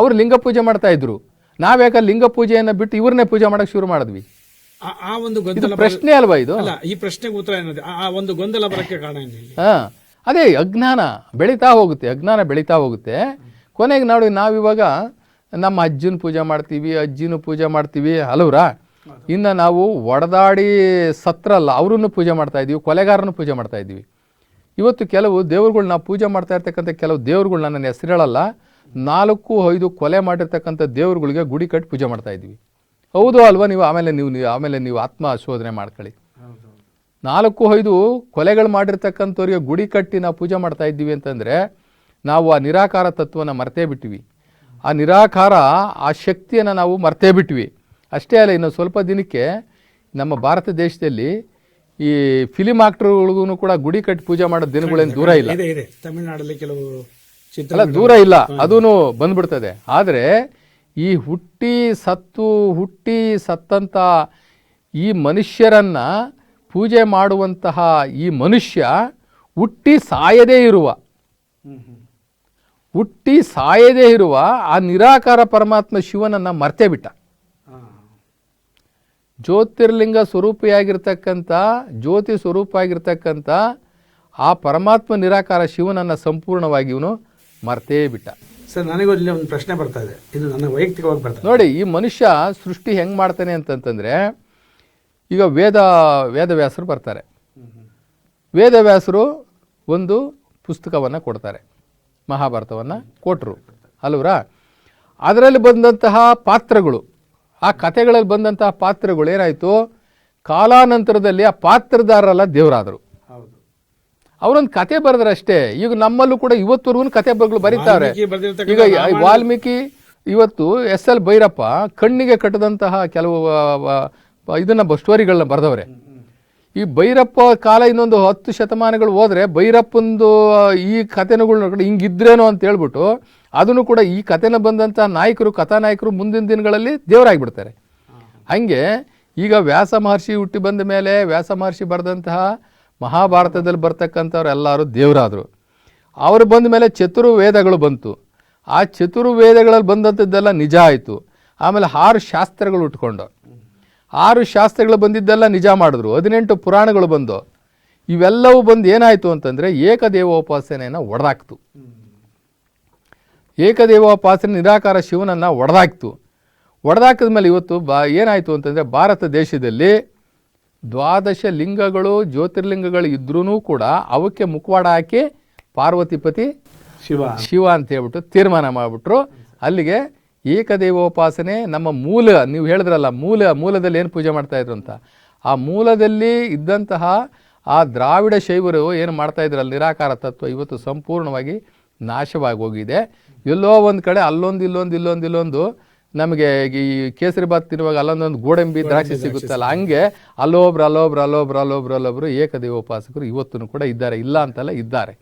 ಅವ್ರು ಲಿಂಗ ಪೂಜೆ ಮಾಡ್ತಾ ಇದ್ರು. ನಾವ್ಯಾಕ ಲಿಂಗ ಪೂಜೆಯನ್ನ ಬಿಟ್ಟು ಇವ್ರನ್ನೇ ಪೂಜೆ ಮಾಡಕ್ ಶುರು ಮಾಡಿದ್ವಿ? ಆ- ಒಂದು ಗೊಂದಲ ಪ್ರಶ್ನೆ ಅಲ್ವಾ ಇದು? ಅಲ್ಲ ಈ ಪ್ರಶ್ನೆಗೆ ಉತ್ತರ ಏನದು ಆ- ಒಂದು ಗೊಂದಲ ಬರಕ್ಕೆ ಕಾರಣ ಅದೇ ಅಜ್ಞಾನ ಬೆಳೀತಾ ಹೋಗುತ್ತೆ ಅಜ್ಞಾನ ಬೆಳೀತಾ ಹೋಗುತ್ತೆ. ಕೊನೆಗೆ ನೋಡಿ ನಾವಿವಾಗ ನಮ್ಮ ಅಜ್ಜನ ಪೂಜೆ ಮಾಡ್ತೀವಿ ಅಜ್ಜಿನ ಪೂಜೆ ಮಾಡ್ತೀವಿ ಹಲವರ ಇನ್ನು ನಾವು ಒಡೆದಾಡಿ ಸತ್ರಲ್ಲ ಅವರನ್ನು ಪೂಜೆ ಮಾಡ್ತಾ ಇದೀವಿ ಕೊಲೆಗಾರನ್ನು ಪೂಜೆ ಮಾಡ್ತಾ ಇದ್ದೀವಿ ಇವತ್ತು ಕೆಲವು ದೇವ್ರುಗಳು ನಾವು ಪೂಜೆ ಮಾಡ್ತಾ ಇರ್ತಕ್ಕಂಥ ಕೆಲವು ದೇವ್ರುಗಳು ನನ್ನ ಹೆಸರು ಹೇಳಲ್ಲ ನಾಲ್ಕು ಐದು ಕೊಲೆ ಮಾಡಿರ್ತಕ್ಕಂಥ ದೇವ್ರುಗಳಿಗೆ ಗುಡಿ ಕಟ್ಟಿ ಪೂಜೆ ಮಾಡ್ತಾ ಇದ್ದೀವಿ ಹೌದು ಅಲ್ವಾ ನೀವು? ಆಮೇಲೆ ನೀವು ನೀವು ಆಮೇಲೆ ನೀವು ಆತ್ಮ ಶೋಧನೆ ಮಾಡ್ಕೊಳ್ಳಿ. ನಾಲ್ಕು ಐದು ಕೊಲೆಗಳು ಮಾಡಿರ್ತಕ್ಕಂಥವ್ರಿಗೆ ಗುಡಿ ಕಟ್ಟಿ ನಾವು ಪೂಜೆ ಮಾಡ್ತಾ ಇದ್ದೀವಿ ಅಂತಂದರೆ ನಾವು ಆ ನಿರಾಕಾರ ತತ್ವನ ಮರ್ತೇ ಬಿಟ್ವಿ. ಆ ನಿರಾಕಾರ ಆ ಶಕ್ತಿಯನ್ನು ನಾವು ಮರ್ತೇ ಬಿಟ್ವಿ. ಅಷ್ಟೇ ಅಲ್ಲ ಇನ್ನು ಸ್ವಲ್ಪ ದಿನಕ್ಕೆ ನಮ್ಮ ಭಾರತ ದೇಶದಲ್ಲಿ ಈ ಫಿಲಿಮ್ ಆಕ್ಟರ್ಗಳಿಗೂ ಕೂಡ ಗುಡಿ ಕಟ್ಟಿ ಪೂಜೆ ಮಾಡೋ ದಿನಗಳೇನು ದೂರ ಇಲ್ಲ. ತಮಿಳುನಾಡಲ್ಲಿ ಕೆಲವು ಚಿತ್ರ ಅಲ್ಲ ದೂರ ಇಲ್ಲ. ಅದೂ ಬಂದ್ಬಿಡ್ತದೆ. ಆದರೆ ಈ ಹುಟ್ಟಿ ಸತ್ತು ಹುಟ್ಟಿ ಸತ್ತಂತ ಈ ಮನುಷ್ಯರನ್ನ ಪೂಜೆ ಮಾಡುವಂತಹ ಈ ಮನುಷ್ಯ ಹುಟ್ಟಿ ಸಾಯದೇ ಇರುವ. ಹುಟ್ಟಿ ಸಾಯದೇ ಇರುವ ಆ ನಿರಾಕಾರ ಪರಮಾತ್ಮ ಶಿವನನ್ನು ಮರ್ತೇ ಬಿಟ್ಟ. ಜ್ಯೋತಿರ್ಲಿಂಗ ಸ್ವರೂಪಿಯಾಗಿರ್ತಕ್ಕಂಥ ಜ್ಯೋತಿ ಸ್ವರೂಪ ಆಗಿರ್ತಕ್ಕಂಥ ಆ ಪರಮಾತ್ಮ ನಿರಾಕಾರ ಶಿವನನ್ನು ಸಂಪೂರ್ಣವಾಗಿ ಇವನು ಮರ್ತೇ ಬಿಟ್ಟ. ಸರ್, ನನಗೂ ಇಲ್ಲಿ ಒಂದು ಪ್ರಶ್ನೆ ಬರ್ತಾ ಇದೆ. ಇದು ನನ್ನ ವೈಯಕ್ತಿಕವಾಗಿ ಬರ್ತಾ ನೋಡಿ, ಈ ಮನುಷ್ಯ ಸೃಷ್ಟಿ ಹೆಂಗೆ ಮಾಡ್ತಾನೆ ಅಂತಂತಂದರೆ, ಈಗ ವೇದ, ವೇದವ್ಯಾಸರು ಬರ್ತಾರೆ. ವೇದವ್ಯಾಸರು ಒಂದು ಪುಸ್ತಕವನ್ನು ಕೊಡ್ತಾರೆ. ಮಹಾಭಾರತವನ್ನು ಕೊಟ್ಟರು ಅಲ್ವರಾ? ಅದರಲ್ಲಿ ಬಂದಂತಹ ಪಾತ್ರಗಳು, ಆ ಕಥೆಗಳಲ್ಲಿ ಬಂದಂತಹ ಪಾತ್ರಗಳು ಏನಾಯಿತು? ಕಾಲಾನಂತರದಲ್ಲಿ ಆ ಪಾತ್ರದಾರರೆಲ್ಲ ದೇವರಾದರು. ಅವರೊಂದು ಕತೆ ಬರೆದ್ರಷ್ಟೇ ಈಗ ನಮ್ಮಲ್ಲೂ ಕೂಡ ಇವತ್ತವರೆಗೂ ಕತೆ ಬರಗಳು ಬರೀತಾರೆ. ಈಗ ವಾಲ್ಮೀಕಿ ಇವತ್ತು ಎಸ್ ಎಲ್ ಭೈರಪ್ಪ ಕಣ್ಣಿಗೆ ಕಟ್ಟದಂತಹ ಕೆಲವು ಇದನ್ನ ಸ್ಟೋರಿಗಳನ್ನ ಬರೆದವ್ರೆ. ಈ ಭೈರಪ್ಪ ಕಾಲ ಇನ್ನೊಂದು ಹತ್ತು ಶತಮಾನಗಳು ಹೋದ್ರೆ ಭೈರಪ್ಪಂದು ಈ ಕಥೆನಗಳು ಹಿಂಗಿದ್ರೇನೋ ಅಂತ ಹೇಳ್ಬಿಟ್ಟು ಅದನ್ನು ಕೂಡ ಈ ಕಥೆನ ಬಂದಂಥ ನಾಯಕರು ಕಥಾನಾಯಕರು ಮುಂದಿನ ದಿನಗಳಲ್ಲಿ ದೇವರಾಗಿಬಿಡ್ತಾರೆ. ಹಂಗೆ ಈಗ ವ್ಯಾಸ ಮಹರ್ಷಿ ಹುಟ್ಟಿ ಬಂದ ಮೇಲೆ ವ್ಯಾಸ ಮಹರ್ಷಿ ಬರೆದಂತಹ ಮಹಾಭಾರತದಲ್ಲಿ ಬರ್ತಕ್ಕಂಥವ್ರು ಎಲ್ಲರೂ ದೇವರಾದರು. ಅವರು ಬಂದ ಮೇಲೆ ಚತುರ್ವೇದಗಳು ಬಂತು. ಆ ಚತುರ್ವೇದಗಳಲ್ಲಿ ಬಂದಂಥದ್ದೆಲ್ಲ ನಿಜ ಆಯಿತು. ಆಮೇಲೆ ಆರು ಶಾಸ್ತ್ರಗಳು ಉಟ್ಕೊಂಡು. ಆರು ಶಾಸ್ತ್ರಗಳು ಬಂದಿದ್ದೆಲ್ಲ ನಿಜ ಮಾಡಿದ್ರು. ಹದಿನೆಂಟು ಪುರಾಣಗಳು ಬಂದು. ಇವೆಲ್ಲವೂ ಬಂದು ಏನಾಯಿತು ಅಂತಂದರೆ ಏಕದೇವೋಪಾಸನೆಯನ್ನು ಒಡೆದಾಕ್ತು. ಏಕದೇವೋಪಾಸನೆ ನಿರಾಕಾರ ಶಿವನನ್ನು ಒಡೆದಾಕ್ತು. ಒಡೆದಾಕಿದ ಮೇಲೆ ಇವತ್ತು ಬಾ ಏನಾಯಿತು ಅಂತಂದರೆ ಭಾರತ ದೇಶದಲ್ಲಿ ದ್ವಾದಶ ಲಿಂಗಗಳು ಜ್ಯೋತಿರ್ಲಿಂಗಗಳು ಇದ್ರೂ ಕೂಡ ಅವಕ್ಕೆ ಮುಖವಾಡ ಹಾಕಿ ಪಾರ್ವತಿಪತಿ ಶಿವ. ಶಿವ ಅಂತ ಹೇಳ್ಬಿಟ್ಟು ತೀರ್ಮಾನ ಮಾಡಿಬಿಟ್ರು. ಅಲ್ಲಿಗೆ ಏಕದೇವೋಪಾಸನೆ ನಮ್ಮ ಮೂಲ ನೀವು ಹೇಳಿದ್ರಲ್ಲ ಮೂಲ ಮೂಲದಲ್ಲಿ ಏನು ಪೂಜೆ ಮಾಡ್ತಾಯಿದ್ರು ಅಂತ. ಆ ಮೂಲದಲ್ಲಿ ಇದ್ದಂತಹ ಆ ದ್ರಾವಿಡ ಶೈವರು ಏನು ಮಾಡ್ತಾ ಇದ್ರಲ್ಲ ನಿರಾಕಾರ ತತ್ವ ಇವತ್ತು ಸಂಪೂರ್ಣವಾಗಿ ನಾಶವಾಗಿ ಹೋಗಿದೆ. ಎಲ್ಲೋ ಒಂದು ಕಡೆ ಅಲ್ಲೊಂದು ಇಲ್ಲೊಂದು ಇಲ್ಲೊಂದು ಇಲ್ಲೊಂದು ನಮಗೆ ಈ ಕೇಸರಿ ಬಾತ್ ತಿನ್ನುವಾಗ ಅಲ್ಲೊಂದೊಂದು ಗೋಡಂಬಿ ದ್ರಾಕ್ಷಿ ಸಿಗುತ್ತಲ್ಲ ಹಂಗೆ ಅಲ್ಲೊಬ್ರು ಅಲ್ಲೊಬ್ರು ಅಲ್ಲೊಬ್ರು ಅಲ್ಲೊಬ್ರು ಅಲ್ಲೊಬ್ರು ಏಕದೇವೋಪಾಸಕರು ಇವತ್ತು ಕೂಡ ಇದ್ದಾರೆ ಇಲ್ಲ ಅಂತಲ್ಲ ಇದ್ದಾರೆ.